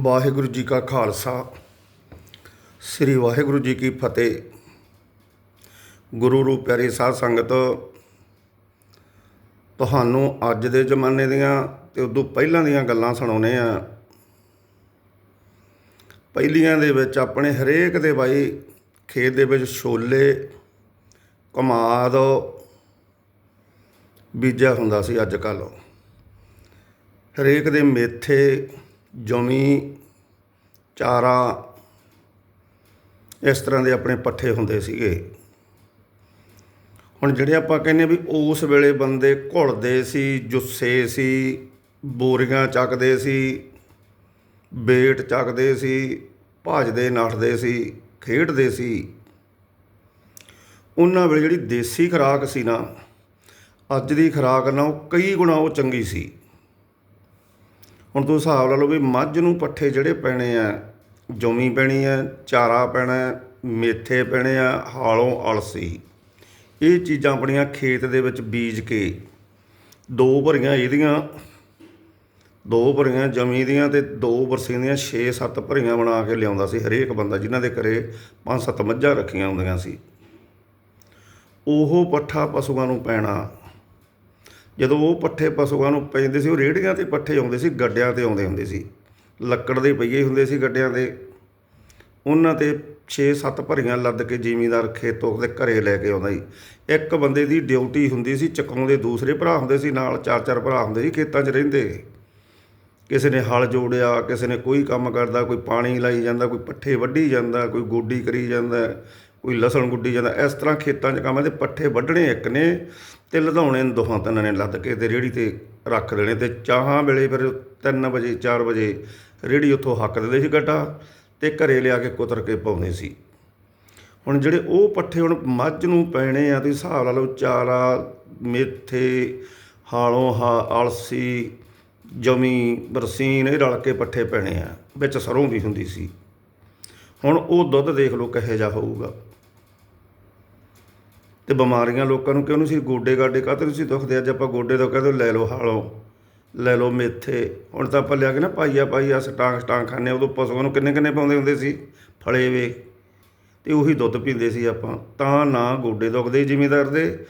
ਵਾਹਿਗੁਰੂ ਜੀ ਕਾ ਖਾਲਸਾ। ਸ੍ਰੀ ਵਾਹਿਗੁਰੂ ਜੀ ਕੀ ਫਤਿਹ। ਗੁਰੂ ਰੂਪ ਪਿਆਰੀ ਸਾਧ ਸੰਗਤ, ਤੁਹਾਨੂੰ ਅੱਜ ਦੇ ਜ਼ਮਾਨੇ ਦੀਆਂ ਤੇ ਉਦੋਂ ਪਹਿਲਾਂ ਦੀਆਂ ਗੱਲਾਂ ਸੁਣਾਉਨੇ ਆ ਪਹਿਲੀਆਂ ਦੇ ਵਿੱਚ ਆਪਣੇ ਹਰੇਕ ਦੇ ਬਾਈ ਖੇਤ ਦੇ ਵਿੱਚ ਛੋਲੇ, ਕਮਾਦ ਬੀਜਿਆ ਹੁੰਦਾ ਸੀ ਅੱਜ ਕੱਲ੍ਹ। ਹਰੇਕ ਦੇ ਮੇਥੇ ਜਮੀ ਚਾਰਾ ਇਸ ਤਰ੍ਹਾਂ ਦੇ ਆਪਣੇ ਪੱਠੇ ਹੁੰਦੇ ਸੀਗੇ। ਹੁਣ ਜਿਹੜੇ ਆਪਾਂ ਕਹਿੰਦੇ ਵੀ ਉਸ ਵੇਲੇ ਬੰਦੇ ਘੁਲਦੇ ਸੀ, ਜੁੱਸੇ ਸੀ, ਬੋਰੀਆਂ ਚੱਕਦੇ ਸੀ, ਬੇਟ ਚੱਕਦੇ ਸੀ, ਭੱਜਦੇ, ਨੱਠਦੇ ਸੀ, ਖੇਡਦੇ ਸੀ। ਉਹਨਾਂ ਵੇਲੇ ਜਿਹੜੀ ਦੇਸੀ ਖੁਰਾਕ ਸੀ ਨਾ, ਅੱਜ ਦੀ ਖੁਰਾਕ ਨਾਲੋਂ ਕਈ ਗੁਣਾ ਉਹ ਚੰਗੀ ਸੀ। ਹੁਣ ਤੁਸੀਂ ਹਿਸਾਬ ਲਾ ਲਓ ਵੀ ਮੱਝ ਨੂੰ ਪੱਠੇ ਜਿਹੜੇ ਪੈਣੇ ਆ, ਜੋਮੀ ਪੈਣੀ ਆ, ਚਾਰਾ ਪੈਣਾ, ਮੇਥੇ ਪੈਣੇ ਆ, ਹਾਲੋਂ ਅਲਸੀ। ਇਹ ਚੀਜ਼ਾਂ ਆਪਣੀਆਂ ਖੇਤ ਦੇ ਵਿੱਚ ਬੀਜ ਕੇ ਦੋ ਭਰੀਆਂ ਇਹਦੀਆਂ, ਦੋ ਭਰੀਆਂ ਜਮੀ ਦੀਆਂ ਤੇ ਦੋ ਬਰਸੀ ਦੀਆਂ 6-7 ਭਰੀਆਂ ਬਣਾ ਕੇ ਲਿਆਉਂਦਾ ਸੀ ਹਰੇਕ ਬੰਦਾ ਜਿਨ੍ਹਾਂ ਦੇ ਘਰੇ 5-7 ਮੱਝਾਂ ਰੱਖੀਆਂ ਹੁੰਦੀਆਂ ਸੀ। ਉਹ ਪੱਠਾ ਪਸ਼ੂਆਂ ਨੂੰ ਪੈਣਾ ਜਦੋਂ ਉਹ ਪੱਠੇ ਪਸ਼ੂਆਂ ਨੂੰ ਪੈਂਦੇ ਸੀ, ਉਹ ਰੇੜੀਆਂ ਤੇ ਪੱਠੇ ਆਉਂਦੇ ਸੀ, ਗੱਡਿਆਂ ਤੇ ਆਉਂਦੇ ਹੁੰਦੇ ਸੀ। ਲੱਕੜ ਦੇ ਪਈਏ ਹੁੰਦੇ ਸੀ ਗੱਡਿਆਂ ਦੇ। ਉਹਨਾਂ ਤੇ 6-7 ਭਰੀਆਂ ਲੱਦ ਕੇ ਜ਼ਿਮੀਂਦਾਰ ਖੇਤੋਂ ਦੇ ਘਰੇ ਲੈ ਕੇ ਆਉਂਦਾ ਸੀ। ਇੱਕ ਬੰਦੇ ਦੀ ਡਿਊਟੀ ਹੁੰਦੀ ਸੀ, ਚਕਾਉਂਦੇ ਦੂਸਰੇ ਭਰਾ ਹੁੰਦੇ ਸੀ, ਨਾਲ ਚਾਰ ਚਾਰ ਭਰਾ ਹੁੰਦੇ ਸੀ, ਖੇਤਾਂ 'ਚ ਰਹਿੰਦੇ। ਕਿਸੇ ਨੇ ਹਲ ਜੋੜਿਆ, ਕਿਸੇ ਨੇ ਕੋਈ ਕੰਮ ਕਰਦਾ, ਕੋਈ ਪਾਣੀ ਲਾਈ ਜਾਂਦਾ, ਕੋਈ ਪੱਠੇ ਵੱਢੀ ਜਾਂਦਾ, ਕੋਈ ਗੋਡੀ ਕਰੀ ਜਾਂਦਾ, ਕੋਈ ਲਸਣ ਗੁੱਡੀ ਜਾਂਦਾ। ਇਸ ਤਰ੍ਹਾਂ ਖੇਤਾਂ 'ਚ ਕੰਮ ਹੈ ਤੇ ਪੱਠੇ ਵੱਢਣੇ ਇੱਕ ਨੇ। ਤੇ ਲਧਾਉਣੇ ਨੂੰ ਦੋਹਾਂ ਤਿੰਨਾਂ ਨੇ ਲੱਦ ਕੇ ਤੇ ਰੇਹੜੀ ਤੇ ਰੱਖ ਦੇਣੇ ਤੇ ਚਾਹਾਂ ਵੇਲੇ ਫਿਰ 3 ਵਜੇ 4 ਵਜੇ ਰੇਹੜੀ ਉੱਥੋਂ ਹੱਕ ਦਿੰਦੇ ਸੀ ਗੱਟਾ ਤੇ ਘਰੇ ਲਿਆ ਕੇ ਕੁਤਰ ਕੇ ਪਾਉਂਦੇ ਸੀ। ਹੁਣ ਜਿਹੜੇ ਉਹ ਪੱਠੇ ਹੁਣ ਮੱਝ ਨੂੰ ਪੈਣੇ ਆ, ਤੁਸੀਂ ਹਿਸਾਬ ਲਾ ਲਓ ਚਾਰਾ, ਮੇਥੇ, ਹਾਲੋਂ, ਹਾ ਆਲਸੀ ਜਮੀ, ਬਰਸੀਨ, ਇਹ ਰਲ ਕੇ ਪੱਠੇ ਪੈਣੇ ਆ, ਵਿੱਚ ਸਰੋਂ ਵੀ ਹੁੰਦੀ ਸੀ। ਹੁਣ ਉਹ ਦੁੱਧ ਦੇਖ ਲਓ ਕਿਹੋ ਜਿਹਾ ਹੋਊਗਾ। ਤੇ ਬਿਮਾਰੀਆਂ ਲੋਕਾਂ ਨੂੰ ਕਿਉਂ ਨਹੀਂ ਸੀ? ਗੋਡੇ ਗਾਡੇ ਕਾਹਤੇ ਨਹੀਂ ਸੀ ਦੁਖਦੇ? ਅੱਜ ਆਪਾਂ ਗੋਡੇ ਤੋਂ ਕਹਿੰਦੇ ਲੈ ਲਓ ਹਾਲੋ, ਲੈ ਲਓ ਮੇਥੇ। ਹੁਣ ਤਾਂ ਆਪਾਂ ਲਿਆ ਕੇ ਨਾ ਪਾਈਆ ਪਾਈਆ ਸਟਾਂਗ ਸਟਾਂਗ ਖਾਂਦੇ ਉਦੋਂ ਪਸ਼ੂਆਂ ਨੂੰ ਕਿੰਨੇ ਕਿੰਨੇ ਪਾਉਂਦੇ ਹੁੰਦੇ ਸੀ? ਫਲੇ ਵੇ। ਤੇ ਉਹੀ ਦੁੱਧ ਪੀਂਦੇ ਸੀ ਆਪਾਂ। ਤਾਂ ਨਾ ਗੋਡੇ ਦੁਖਦੇ, ਜ਼ਿਮੀਦਾਰ ਦੇ।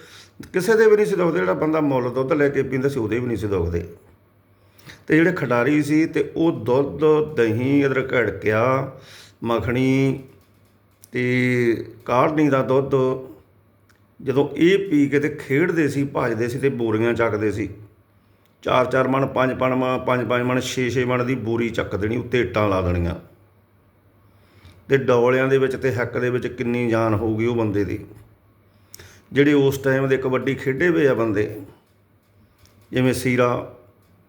ਕਿਸੇ ਦੇ ਵੀ ਨਹੀਂ ਸੀ ਦੁਖਦੇ, ਜਿਹੜਾ ਬੰਦਾ ਮੁੱਲ ਦੁੱਧ ਲੈ ਕੇ ਪੀਂਦਾ ਸੀ, ਉਹਦੇ ਵੀ ਨਹੀਂ ਸੀ ਦੁਖਦੇ। ਤੇ ਜਿਹੜੇ ਖਿਡਾਰੀ ਸੀ ਤੇ ਉਹ ਦੁੱਧ, ਦਹੀਂ ਅਦਰ ਘੜਕਿਆ, ਮੱਖਣੀ ਤੇ ਕਾੜਨੀ ਦਾ ਦੁੱਧ ਜਦੋਂ ਇਹ ਪੀ ਕੇ ਤੇ ਖੇਡਦੇ ਸੀ, ਭੱਜਦੇ ਸੀ ਤੇ ਬੋਰੀਆਂ ਚੱਕਦੇ ਸੀ। ਚਾਰ ਚਾਰ ਮਣ, ਪੰਜ ਪੰਜ ਮਣ, ਪੰਜ ਪੰਜ ਮਣ 6 6 ਮਣ ਦੀ ਬੋਰੀ ਚੱਕ ਦੇਣੀ, ਉੱਤੇ ਇੱਟਾਂ ਲਾ ਦੇਣੀਆਂ। ਤੇ ਡੌਲਿਆਂ ਦੇ ਵਿੱਚ ਤੇ ਹੱਕ ਦੇ ਵਿੱਚ ਕਿੰਨੀ ਜਾਨ ਹੋਊਗੀ ਉਹ ਬੰਦੇ ਦੀ। ਜਿਹੜੇ ਉਸ ਟਾਈਮ ਦੇ ਕਬੱਡੀ ਖੇਡੇ ਹੋਏ ਆ ਬੰਦੇ, ਜਿਵੇਂ ਸੀਰਾ,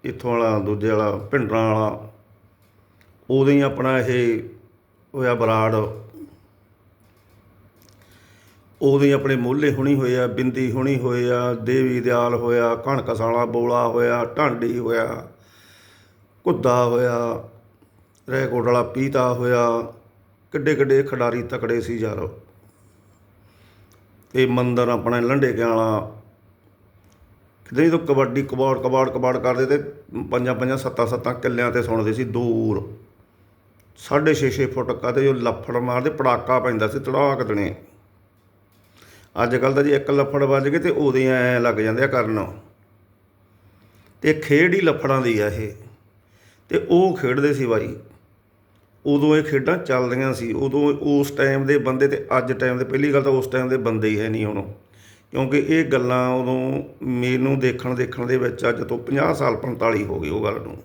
ਇੱਥੋਂ ਵਾਲਾ, ਦੂਜੇ ਵਾਲਾ, ਭਿੰਡਰਾਂ ਵਾਲਾ ਉਦੋਂ ਹੀ ਆਪਣਾ ਇਹ ਹੋਇਆ ਬਰਾੜ। ਉਦੋਂ ਹੀ ਆਪਣੇ ਮੋਹਲੇ ਹੁਣੀ ਹੋਏ ਆ, ਬਿੰਦੀ ਹੁਣੀ ਹੋਏ ਆ, ਦੇਵੀ ਦਿਆਲ ਹੋਇਆ, ਕਣਕ ਸਾਲਾ ਬੋਲਾ ਹੋਇਆ, ਢਾਂਡੀ ਹੋਇਆ ਕੁੱਦਾ ਹੋਇਆ, ਰੈਕੋਟ ਵਾਲਾ ਪੀਤਾ ਹੋਇਆ, ਕਿੱਡੇ ਕਿੱਡੇ ਖਿਡਾਰੀ ਤਕੜੇ ਸੀ ਯਾਰ। ਇਹ ਮੰਦਰ ਆਪਣੇ ਲੰਡੇ ਕਿਆਂ ਵਾਲਾ। ਕਿਤੇ ਜਦੋਂ ਕਬੱਡੀ ਕਬਾੜ ਕਬਾੜ ਕਬਾੜ ਕਰਦੇ ਤੇ ਪੰਜਾਂ ਪੰਜਾਂ ਸੱਤਾਂ ਸੱਤਾਂ ਕਿੱਲਿਆਂ ਤੇ ਸੁਣਦੇ ਸੀ ਦੂਰ। 6.5 6 ਫੁੱਟ ਕਾਦੇ ਜੋ ਲੱਫੜ ਮਾਰਦੇ, ਪੜਾਕਾ ਪੈਂਦਾ ਸੀ, ਤੜਾਕ ਦਣੇ। ਅੱਜ ਕੱਲ ਤਾਂ ਜੀ ਇੱਕ ਲੱਫੜ ਵੱਜ ਗਏ ਤੇ ਉਹਦੇ ਐ ਲੱਗ ਜਾਂਦੇ ਆ ਕਰਨ। ਤੇ ਖੇਡ ਹੀ ਲੱਫੜਾਂ ਦੀ ਆ ਇਹ। ਤੇ ਉਹ ਖੇਡਦੇ ਸੀ ਬਾਈ। ਉਦੋਂ ਇਹ ਖੇਡਾਂ ਚੱਲਦੀਆਂ ਸੀ। ਉਦੋਂ ਉਸ ਟਾਈਮ ਦੇ ਬੰਦੇ ਤੇ ਅੱਜ ਟਾਈਮ ਦੇ ਪਹਿਲੀ ਗੱਲ ਤਾਂ ਉਸ ਟਾਈਮ ਦੇ ਬੰਦੇ ਹੀ ਹੈ ਨਹੀਂ ਹੁਣ। ਕਿਉਂਕਿ ਇਹ ਗੱਲਾਂ ਉਦੋਂ ਮੈਨੂੰ ਦੇਖਣ ਦੇਖਣ ਦੇ ਵਿੱਚ ਅੱਜ ਤੋਂ 50 ਸਾਲ 45 ਹੋ ਗਏ ਉਹ ਗੱਲ ਨੂੰ।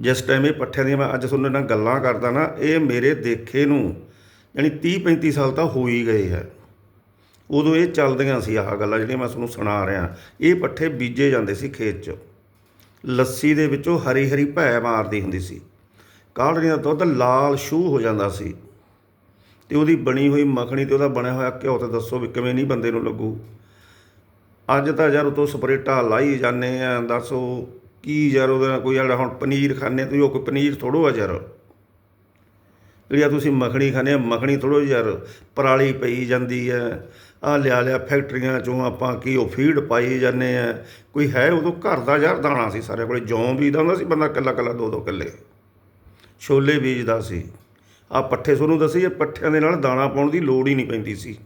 ਜਿਸ ਟਾਈਮ ਇਹ ਪੱਠਿਆਂ ਦੀਆਂ ਮੈਂ ਅੱਜ ਤੁਹਾਨੂੰ ਨਾਲ ਗੱਲਾਂ ਕਰਦਾ ਨਾ, ਇਹ ਮੇਰੇ ਦੇਖੇ ਨੂੰ ਯਾਨੀ 30 35 ਸਾਲ ਤਾਂ ਹੋ ਹੀ ਗਏ ਹੈ। ਉਦੋਂ ਇਹ ਚੱਲਦੀਆਂ ਸੀ ਆਹ ਗੱਲਾਂ ਜਿਹੜੀਆਂ ਮੈਂ ਤੁਹਾਨੂੰ ਸੁਣਾ ਰਿਹਾ। ਇਹ ਪੱਠੇ ਬੀਜੇ ਜਾਂਦੇ ਸੀ ਖੇਤ 'ਚ। ਲੱਸੀ ਦੇ ਵਿੱਚੋਂ ਹਰੀ ਹਰੀ ਭੈ ਮਾਰਦੀ ਹੁੰਦੀ ਸੀ। ਕਾੜਨੀ ਦਾ ਦੁੱਧ ਲਾਲ ਸ਼ੂ ਹੋ ਜਾਂਦਾ ਸੀ। ਤੇ ਉਹਦੀ ਬਣੀ ਹੋਈ ਮੱਖਣੀ ਤੇ ਉਹਦਾ ਬਣਿਆ ਹੋਇਆ ਘਿਓ ਤੇ ਦੱਸੋ ਵੀ ਕਿਵੇਂ ਨਹੀਂ ਬੰਦੇ ਨੂੰ ਲੱਗੂ। ਅੱਜ ਤਾਂ ਯਾਰ ਉਤੋਂ ਸਪਰੇਟਾ ਲਾਈ ਜਾਂਦੇ ਆ, ਦੱਸੋ ਕੀ ਯਾਰ ਉਹਦੇ ਨਾਲ ਕੋਈ ਜਿਹੜਾ ਹੁਣ ਪਨੀਰ ਖਾਣੇ ਤੁਸੀਂ ਉਹ ਕੋਈ ਪਨੀਰ ਥੋੜੋ ਆ ਯਾਰ। ਜਿਹੜੀ ਤੁਸੀਂ ਮੱਖਣੀ ਖਾਣੇ ਆ, ਮੱਖਣੀ ਥੋੜੋ ਯਾਰ, ਪਰਾਲੀ ਪਈ ਜਾਂਦੀ ਹੈ ਆ ਲਿਆ ਲਿਆ ਫੈਕਟਰੀਆਂ ਚੋਂ ਆਪਾਂ ਕੀ ਉਹ ਫੀਡ ਪਾਈ ਜਾਂਦੇ ਆ। ਕੋਈ ਹੈ ਉਦੋਂ ਘਰ ਦਾ ਯਾਰ ਦਾਣਾ ਸੀ ਸਾਰੇ ਕੋਲੇ, ਜੌਂ ਬੀਜਦਾ ਹੁੰਦਾ ਸੀ, ਬੰਦਾ ਕੱਲਾ ਕੱਲਾ ਦੋ ਦੋ ਕਿੱਲੇ। ਛੋਲੇ ਬੀਜਦਾ ਸੀ। ਆ ਪੱਠੇ ਤੁਹਾਨੂੰ ਦੱਸੀ ਇਹ ਪੱਠਿਆਂ ਦੇ ਨਾਲ ਦਾਣਾ ਪਾਉਣ ਦੀ ਲੋੜ ਹੀ ਨਹੀਂ ਪੈਂਦੀ ਸੀ।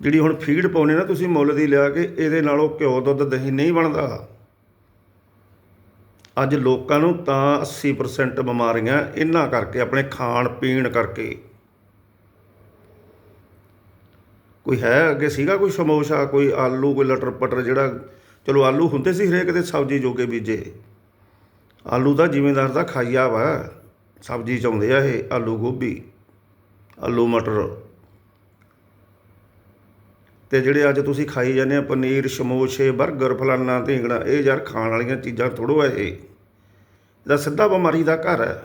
ਜਿਹੜੀ ਹੁਣ ਫੀਡ ਪਾਉਨੇ ਨਾ ਤੁਸੀਂ ਮੁੱਲ ਦੀ ਲਿਆ ਕੇ, ਇਹਦੇ ਨਾਲੋਂ ਘਿਓ, ਦੁੱਧ, ਦਹੀਂ ਨਹੀਂ ਬਣਦਾ। ਅੱਜ ਲੋਕਾਂ ਨੂੰ ਤਾਂ 80% ਬਿਮਾਰੀਆਂ ਇਹਨਾਂ ਕਰਕੇ, ਆਪਣੇ ਖਾਣ ਪੀਣ ਕਰਕੇ। ਕੋਈ ਹੈ ਅੱਗੇ ਸੀਗਾ ਕੋਈ ਸਮੋਸਾ, ਕੋਈ ਆਲੂ, ਕੋਈ ਲਟਰ ਪਟਰ ਜਿਹੜਾ? ਚਲੋ ਆਲੂ ਹੁੰਦੇ ਸੀ ਹਰੇਕ ਦੇ ਸਬਜ਼ੀ ਜੋਗੇ ਬੀਜੇ। ਆਲੂ ਤਾਂ ਜ਼ਿਮੀਂਦਾਰ ਦਾ ਖਾਈਆ ਵਾ। ਸਬਜ਼ੀ ਚ ਆਉਂਦੇ ਆ ਇਹ, ਆਲੂ ਗੋਭੀ, ਆਲੂ ਮਟਰ। ਤੇ ਜਿਹੜੇ ਅੱਜ ਤੁਸੀਂ ਖਾਈ ਜਾਂਦੇ ਆ, ਪਨੀਰ, ਸਮੋਸੇ 버ਗਰ ਫਲਾਨਾ, ਢੀਂਗਣਾ, ਇਹ ਯਾਰ ਖਾਣ ਵਾਲੀਆਂ ਚੀਜ਼ਾਂ ਥੋੜੋ ਆ ਇਹ। ਇਹਦਾ ਸਿੱਧਾ ਬਿਮਾਰੀ ਦਾ ਘਰ ਹੈ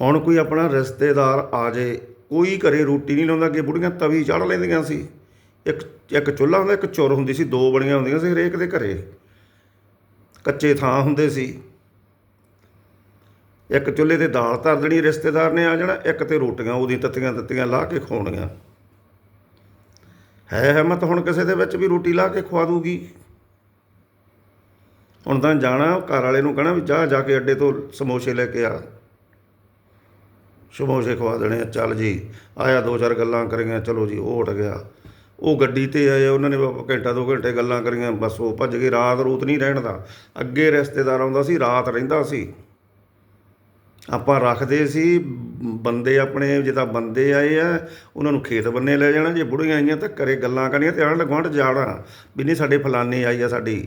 ਹੁਣ ਕੋਈ ਆਪਣਾ ਰਿਸ਼ਤੇਦਾਰ ਆ ਜੇ ਕੋਈ ਘਰੇ ਰੋਟੀ ਨਹੀਂ ਲਾਉਂਦਾ ਕਿ ਬੁੜੀਆਂ ਤਵੀ ਚੜ ਲੈਂਦੀਆਂ ਸੀ। ਇੱਕ ਇੱਕ ਚੁੱਲ੍ਹਾ ਹੁੰਦਾ, ਇੱਕ ਚੁਰ ਹੁੰਦੀ ਸੀ, ਦੋ ਬਣੀਆਂ ਹੁੰਦੀਆਂ ਸੀ ਹਰੇਕ ਦੇ ਘਰੇ। ਕੱਚੇ ਥਾਂ ਹੁੰਦੇ ਸੀ। ਇੱਕ ਚੁੱਲ੍ਹੇ ਤੇ ਦਾਲ ਧਰ ਦੇਣੀ, ਰਿਸ਼ਤੇਦਾਰ ਨੇ ਆ ਜਾਣਾ, ਇੱਕ ਤੇ ਰੋਟੀਆਂ ਉਹਦੀ ਤੱਤੀਆਂ ਤੱਤੀਆਂ ਲਾ ਕੇ ਖਵਾਉਣੀਆਂ। ਹੈ ਹਿੰਮਤ ਹੁਣ ਕਿਸੇ ਦੇ ਵਿੱਚ ਵੀ ਰੋਟੀ ਲਾ ਕੇ ਖਵਾ ਦੂਗੀ। ਹੁਣ ਤਾਂ ਜਾਣਾ, ਘਰ ਵਾਲੇ ਨੂੰ ਕਹਣਾ ਵੀ ਜਾ ਜਾ ਕੇ ਅੱਡੇ ਤੋਂ ਸਮੋਸੇ ਲੈ ਕੇ ਆ। ਸਮੋਸੇ ਖਵਾ ਦੇਣੇ ਆ, ਚੱਲ ਜੀ। ਆਇਆ ਦੋ ਚਾਰ ਗੱਲਾਂ ਕਰੀਆਂ ਚਲੋ ਜੀ ਉਹ ਉੱਠ ਗਿਆ। ਉਹ ਗੱਡੀ ਤੇ ਆਏ ਉਹਨਾਂ ਨੇ ਘੰਟਾ ਦੋ ਘੰਟੇ ਗੱਲਾਂ ਕਰੀਆਂ ਬਸ ਉਹ ਭੱਜ ਗਏ ਰਾਤ ਰੂਤ ਨਹੀਂ ਰਹਿਣ ਦਾ। ਅੱਗੇ ਰਿਸ਼ਤੇਦਾਰ ਆਉਂਦਾ ਸੀ ਰਾਤ ਰਹਿੰਦਾ ਸੀ। ਆਪਾਂ ਰੱਖਦੇ ਸੀ ਬੰਦੇ ਆਪਣੇ ਜਿੱਦਾਂ ਬੰਦੇ ਆਏ ਆ ਉਹਨਾਂ ਨੂੰ ਖੇਤ ਬੰਨੇ ਲੈ ਜਾਣਾ ਜੇ ਬੁੜੀਆਂ ਆਈਆਂ ਤਾਂ ਘਰੇ ਗੱਲਾਂ ਕਰਨੀਆਂ ਤੇ ਆਣ ਲਗਵਾਂਟ ਜਾਣਾ ਵੀ ਨਹੀਂ ਸਾਡੇ ਫਲਾਨੇ ਆਈ ਆ ਸਾਡੀ।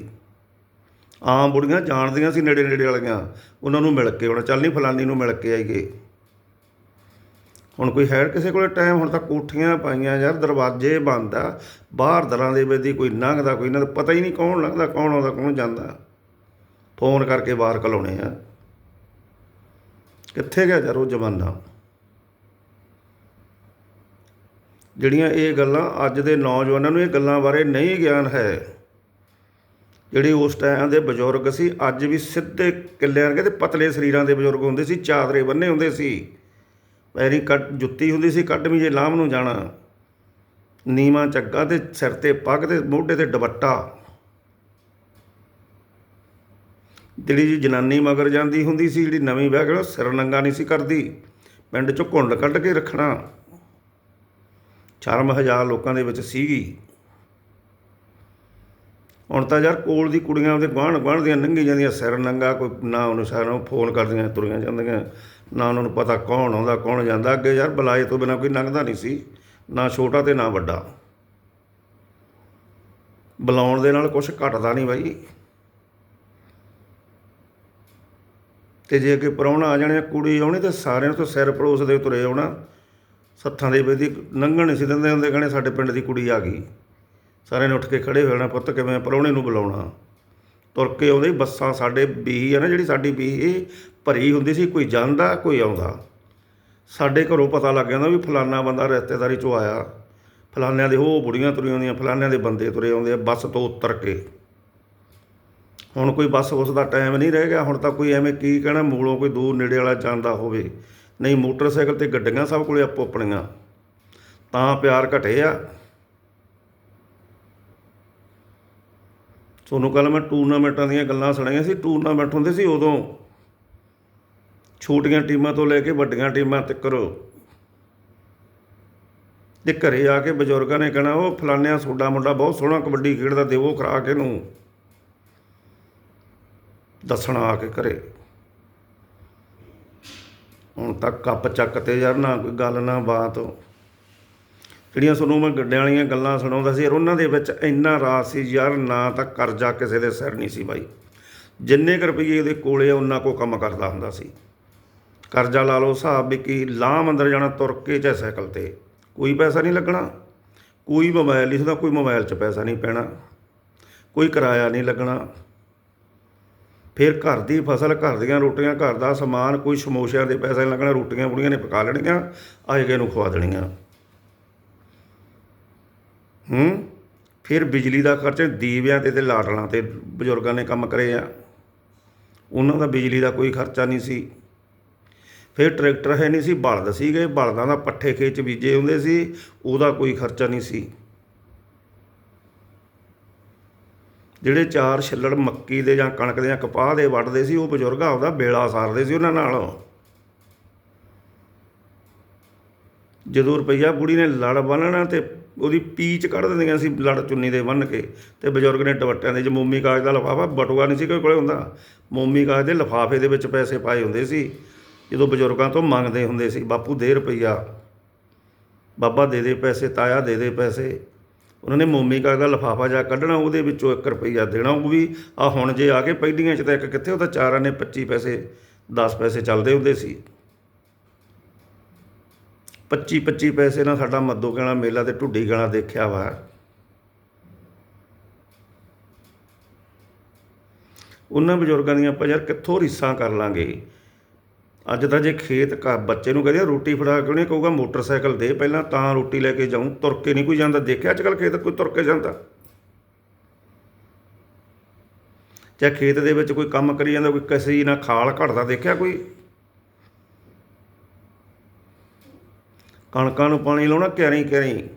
ਆਮ ਬੁੜੀਆਂ ਜਾਣਦੀਆਂ ਸੀ ਨੇੜੇ ਨੇੜੇ ਵਾਲੀਆਂ। ਉਹਨਾਂ ਨੂੰ ਮਿਲ ਕੇ ਹੁਣ ਚੱਲ ਨਹੀਂ ਫਲਾਨੀ ਨੂੰ ਮਿਲ ਕੇ ਆਈਏ। ਹੁਣ ਕੋਈ ਹੈ ਕਿਸੇ ਕੋਲੇ ਟਾਈਮ ਹੁਣ ਤਾਂ ਕੋਠੀਆਂ ਪਾਈਆਂ ਯਾਰ, ਦਰਵਾਜ਼ੇ ਬੰਦ ਆ। ਬਾਹਰ ਦਰਾਂ ਦੇ ਵਿੱਚ ਦੀ ਕੋਈ ਲੰਘਦਾ, ਕੋਈ ਨਾ ਪਤਾ ਹੀ ਨਹੀਂ ਕੌਣ ਲੰਘਦਾ, ਕੌਣ ਆਉਂਦਾ, ਕੌਣ ਜਾਂਦਾ। ਫੋਨ ਕਰਕੇ ਬਾਹਰ ਕਲਾਉਣੇ ਆ। ਕਿੱਥੇ ਗਿਆ ਯਾਰ ਉਹ ਜ਼ਮਾਨਾ? ਜਿਹੜੀਆਂ ਇਹ ਗੱਲਾਂ ਅੱਜ ਦੇ ਨੌਜਵਾਨਾਂ ਨੂੰ ਇਹ ਗੱਲਾਂ ਬਾਰੇ ਨਹੀਂ ਗਿਆਨ ਹੈ, ਜਿਹੜੇ ਉਸ ਟਾਈਮ ਦੇ ਬਜ਼ੁਰਗ ਸੀ, ਅੱਜ ਵੀ ਸਿੱਧੇ ਕਿੱਲਿਆਂ ਵਰਗੇ ਤੇ ਪਤਲੇ ਸਰੀਰਾਂ ਦੇ ਬਜ਼ੁਰਗ ਹੁੰਦੇ ਸੀ, ਚਾਦਰੇ ਬੰਨੇ ਹੁੰਦੇ ਸੀ। ਪੈਰੀ ਕੱਟ, ਜੁੱਤੀ ਹੁੰਦੀ ਸੀ ਕੱਢਵੀਂ ਜੇ ਲਾਮ ਨੂੰ ਜਾਣਾ। ਨੀਵਾਂ ਚੱਗਾ ਤੇ ਸਿਰ ਤੇ ਪੱਗ ਤੇ ਮੋਢੇ ਤੇ ਦੁਪੱਟਾ। ਜਿਹੜੀ ਜੀ ਜਨਾਨੀ ਮਗਰ ਜਾਂਦੀ ਹੁੰਦੀ ਸੀ, ਜਿਹੜੀ ਨਵੀਂ ਵਿਆਹ ਕੇ ਉਹ ਸਿਰ ਨੰਗਾ ਨਹੀਂ ਸੀ ਕਰਦੀ। ਪਿੰਡ ਚੋਂ ਘੁੰਡ ਕੱਢ ਕੇ ਰੱਖਣਾ। ਸ਼ਰਮ ਹਜ਼ਾਰ ਲੋਕਾਂ ਦੇ ਵਿੱਚ ਸੀਗੀ। ਹੁਣ ਤਾਂ ਯਾਰ ਕੋਲ ਦੀ ਕੁੜੀਆਂ ਉਹਦੇ ਗੁਆਂਢ ਗੁਆਂਢ ਦੀਆਂ ਲੰਘੀ ਜਾਂਦੀਆਂ, ਸਿਰ ਨੰਗਾ, ਕੋਈ ਨਾ ਉਹਨੂੰ ਸਾਰਾ ਫੋਨ ਕਰਦੀਆਂ, ਤੁਰੀਆਂ ਜਾਂਦੀਆਂ। ਨਾ ਉਹਨਾਂ ਨੂੰ ਪਤਾ ਕੌਣ ਆਉਂਦਾ, ਕੌਣ ਜਾਂਦਾ। ਅੱਗੇ ਯਾਰ ਬੁਲਾਏ ਤੋਂ ਬਿਨਾ ਕੋਈ ਲੰਘਦਾ ਨਹੀਂ ਸੀ। ਨਾ ਛੋਟਾ ਤੇ ਨਾ ਵੱਡਾ। ਬੁਲਾਉਣ ਦੇ ਨਾਲ ਕੁਝ ਘਟਦਾ ਨਹੀਂ ਬਾਈ। ਤੇ ਜੇ ਕਿ ਪ੍ਰਾਹੁਣਾ ਆ ਜਾਣੇ, ਕੁੜੀ ਆਉਣੀ ਤੇ ਸਾਰਿਆਂ ਤੋਂ ਸਿਰ ਪੜੋਸ ਦੇ ਤੁਰੇ ਆਉਣਾ। ਸੱਥਾਂ ਦੇ ਵਿੱਚ ਲੰਘਣ ਨਹੀਂ ਸੀ ਦਿੰਦੇ ਹੁੰਦੇ ਕਹਣੇ ਸਾਡੇ ਪਿੰਡ ਦੀ ਕੁੜੀ ਆ ਗਈ। ਸਾਰਿਆਂ ਨੇ ਉੱਠ ਕੇ ਖੜੇ ਹੋ ਜਾਣਾ ਪੁੱਤ ਕਿਵੇਂ ਪ੍ਰਾਹੁਣੇ ਨੂੰ ਬੁਲਾਉਣਾ। ਤੁਰ ਕੇ ਆਉਂਦੇ ਬੱਸਾਂ ਸਾਡੇ ਬੀਹੀ ਆ ਨਾ, ਜਿਹੜੀ ਸਾਡੀ ਬੀਹੀ ਭਰੀ ਹੁੰਦੀ ਸੀ, ਕੋਈ ਜਾਂਦਾ, ਕੋਈ ਆਉਂਦਾ। ਸਾਡੇ ਘਰੋਂ ਪਤਾ ਲੱਗ ਜਾਂਦਾ ਵੀ ਫਲਾਨਾ ਬੰਦਾ ਰਿਸ਼ਤੇਦਾਰੀ ਚੋਂ ਆਇਆ। ਫਲਾਨਿਆਂ ਦੇ ਉਹ ਬੁੜੀਆਂ ਤੁਰੀਆਂ ਆਉਂਦੀਆਂ ਫਲਾਨਿਆਂ ਦੇ ਬੰਦੇ ਤੁਰੇ ਆਉਂਦੇ ਆ, ਬੱਸ ਤੋਂ ਉਤਰ ਕੇ। ਹੁਣ ਕੋਈ ਬੱਸ ਉਸ ਦਾ ਟਾਈਮ ਨਹੀਂ ਰਹਿ ਗਿਆ, ਹੁਣ ਤਾਂ ਕੋਈ ਐਵੇਂ ਕੀ ਕਹਿਣਾ, ਮੂਲੋਂ ਕੋਈ ਦੂਰ ਨੇੜੇ ਵਾਲਾ ਜਾਂਦਾ ਹੋਵੇ। ਨਹੀਂ, ਮੋਟਰਸਾਈਕਲ ਤੇ ਗੱਡੀਆਂ ਸਭ ਕੋਲੇ ਆਪੋ ਆਪਣੀਆਂ ਤਾਂ ਪਿਆਰ ਘਟੇ ਆ। ਤੁਹਾਨੂੰ ਕੱਲ ਮੈਂ ਟੂਰਨਾਮੈਂਟਾਂ ਦੀਆਂ ਗੱਲਾਂ ਸੁਣਾਈਆਂ ਸੀ, ਟੂਰਨਾਮੈਂਟ ਹੁੰਦੇ ਸੀ ਉਦੋਂ। ਛੋਟੀਆਂ ਟੀਮਾਂ ਤੋਂ ਲੈ ਕੇ ਵੱਡੀਆਂ ਟੀਮਾਂ ਤੱਕ। ਤੇ ਘਰੇ ਆ ਕੇ ਬਜ਼ੁਰਗਾਂ ਨੇ ਕਹਿਣਾ, ਉਹ ਫਲਾਨਿਆਂ ਸੋਡਾ ਮੁੰਡਾ ਬਹੁਤ ਸੋਹਣਾ ਕਬੱਡੀ ਖੇਡਦਾ ਦੇਵੋ ਖਰਾ ਕੇ ਨੂੰ ਦੱਸਣਾ ਆ ਕੇ ਘਰੇ। ਹੁਣ ਤੱਕ ਕੱਪ ਚੱਕ ਤੇ ਯਾਰ, ਨਾ ਕੋਈ ਗੱਲ, ਨਾ ਬਾਤ। ਜਿਹੜੀਆਂ ਤੁਹਾਨੂੰ ਮੈਂ ਗੱਡਿਆਂ ਵਾਲੀਆਂ ਗੱਲਾਂ ਸੁਣਾਉਂਦਾ ਸੀ, ਯਾਰ ਉਹਨਾਂ ਦੇ ਵਿੱਚ ਇੰਨਾ ਰਾਸ ਸੀ, ਯਾਰ ਨਾ ਤਾਂ ਕਰਜ਼ਾ ਕਿਸੇ ਦੇ ਸਿਰ ਨਹੀਂ ਸੀ ਬਾਈ। ਜਿੰਨੇ ਕੁ ਰੁਪਈਏ ਉਹਦੇ ਕੋਲੇ ਆ, ਉਹਨਾਂ ਕੋ ਕੰਮ ਕਰਦਾ ਹੁੰਦਾ ਸੀ। ਕਰਜ਼ਾ ਲਾ ਲਓ, ਹਿਸਾਬ ਵੀ ਕੀ, ਲਾਮ ਅੰਦਰ ਜਾਣਾ, ਤੁਰ ਕੇ ਚਾਹੇ ਸਾਈਕਲ ਤੇ। ਕੋਈ ਪੈਸਾ ਨਹੀਂ ਲੱਗਣਾ। ਕੋਈ ਮੋਬਾਈਲ ਨਹੀਂ ਹੁੰਦਾ, ਕੋਈ ਮੋਬਾਈਲ 'ਚ ਪੈਸਾ ਨਹੀਂ ਪੈਣਾ। ਕੋਈ ਕਿਰਾਇਆ ਨਹੀਂ ਲੱਗਣਾ। ਫਿਰ ਘਰ ਦੀ ਫਸਲ, ਘਰ ਦੀਆਂ ਰੋਟੀਆਂ, ਘਰ ਦਾ ਸਮਾਨ, ਕੋਈ ਸਮੋਸਿਆਂ ਦੇ ਪੈਸੇ ਨਹੀਂ ਲੱਗਣਾ ਰੋਟੀਆਂ ਬੁੜੀਆਂ ਨੇ ਪਕਾ ਲੈਣੀਆਂ, ਆਏ ਗਏ ਨੂੰ ਖਵਾ ਦੇਣੀਆਂ। ਹੂੰ? ਫਿਰ ਬਿਜਲੀ ਦਾ ਖਰਚਾ ਦੀਵਿਆਂ ਤੇ ਤੇ ਲਾਟਲਾਂ ਤੇ ਬਜ਼ੁਰਗਾਂ ਨੇ ਕੰਮ ਕਰੇ ਆ। ਉਹਨਾਂ ਦਾ ਬਿਜਲੀ ਦਾ ਕੋਈ ਖਰਚਾ ਨਹੀਂ ਸੀ। ਫਿਰ ਟਰੈਕਟਰ ਹੈ ਨਹੀਂ ਸੀ, ਬਲਦ ਸੀਗੇ, ਬਲਦਾਂ ਦਾ ਪੱਠੇ ਖੇਚ ਬੀਜੇ ਹੁੰਦੇ ਸੀ, ਉਹਦਾ ਕੋਈ ਖਰਚਾ ਨਹੀਂ ਸੀ। ਜਿਹੜੇ ਚਾਰ ਛਿੱਲੜ ਮੱਕੀ ਦੇ ਜਾਂ ਕਣਕ ਦੇ ਜਾਂ ਕਪਾਹ ਦੇ ਵੱਢਦੇ ਸੀ, ਉਹ ਬਜ਼ੁਰਗ ਆਪਦਾ ਬੇਲਾ ਸਾਰਦੇ ਸੀ ਉਹਨਾਂ ਨਾਲ। ਜਦੋਂ ਰੁਪਈਆ ਬੁੜੀ ਨੇ ਲੜ ਬੰਨਣਾ ਤੇ ਉਹਦੀ ਪੀਚ ਕੱਢ ਦਿੰਦੀਆਂ ਸੀ ਲੜ ਚੁੰਨੀ ਦੇ ਬੰਨ ਕੇ ਤੇ ਬਜ਼ੁਰਗ ਨੇ ਦੁਪੱਟਿਆਂ ਦੇ ਚ ਮੋਮੀ ਕਾਗਜ਼ ਦਾ ਲਿਫਾਫਾ, ਬਟੂਆ ਨਹੀਂ ਸੀ ਕੋਈ ਕੋਲੇ ਹੁੰਦਾ। ਮੋਮੀ ਕਾਗਜ਼ ਦੇ ਲਿਫਾਫੇ ਦੇ ਵਿੱਚ ਪੈਸੇ ਪਾਏ ਹੁੰਦੇ ਸੀ। ਜਦੋਂ ਬਜ਼ੁਰਗਾਂ ਤੋਂ ਮੰਗਦੇ ਹੁੰਦੇ ਸੀ, ਬਾਪੂ, ਦੇ ਰੁਪਈਆ। ਬਾਬਾ, ਦੇ ਦੇ ਪੈਸੇ, ਤਾਇਆ, ਦੇ ਦੇ ਪੈਸੇ। ਉਹਨਾਂ ਨੇ ਮੋਮੀ ਕਾਗਜ਼ ਦਾ ਲਿਫਾਫਾ ਜਾ ਕੱਢਣਾ, ਉਹਦੇ ਵਿੱਚੋਂ 1 ਰੁਪਈਆ ਦੇਣਾ ਉਹ ਵੀ। ਆ ਹੁਣ ਜੇ ਆ ਕੇ ਪਹਿਲੀਆਂ ਚ ਤਾਂ ਇੱਕ ਕਿੱਥੇ ਉਹ ਤਾਂ ਚਾਰਾਂ ਨੇ 25 ਪੈਸੇ 10 ਪੈਸੇ ਚੱਲਦੇ ਹੁੰਦੇ ਸੀ। 25 25 ਪੈਸੇ ਨਾਲ ਸਾਡਾ ਮੱਦੋ ਕਹਿਣਾ ਮੇਲਾ ਤੇ ਢੁੱਡੀ ਗਾਣਾ ਦੇਖਿਆ ਵਾ। ਉਹਨਾਂ ਬਜ਼ੁਰਗਾਂ ਦੀਆਂ ਆਪਾਂ ਯਾਰ ਕਿੱਥੋਂ ਰੀਸਾਂ ਕਰ ਲਾਂਗੇ? ਅੱਜ ਤਾਂ ਜੇ ਖੇਤ ਘਰ ਬੱਚੇ ਨੂੰ ਕਹਦੇ ਰੋਟੀ ਫੜਾ ਕਿਉਂ ਨਹੀਂ ਕਹੂਗਾ ਮੋਟਰਸਾਈਕਲ ਦੇ ਪਹਿਲਾਂ ਤਾਂ ਰੋਟੀ ਲੈ ਕੇ ਜਾਊਂ, ਤੁਰ ਕੇ ਨਹੀਂ ਕੋਈ ਜਾਂਦਾ। ਦੇਖਿਆ ਅੱਜ ਕੱਲ ਖੇਤ ਕੋਈ ਤੁਰ ਕੇ ਜਾਂਦਾ? ਜਾਂ ਖੇਤ ਦੇ ਵਿੱਚ ਕੋਈ ਕੰਮ ਕਰੀ ਜਾਂਦਾ, ਕੋਈ ਕਿਸੇ ਨਾਲ ਖਾਲ ਘੜਦਾ ਦੇਖਿਆ ਕੋਈ? ਕਣਕਾਂ ਨੂੰ ਪਾਣੀ ਲਾਉਣਾ, ਕਿਆਰੀ ਕਿਆਰੀ।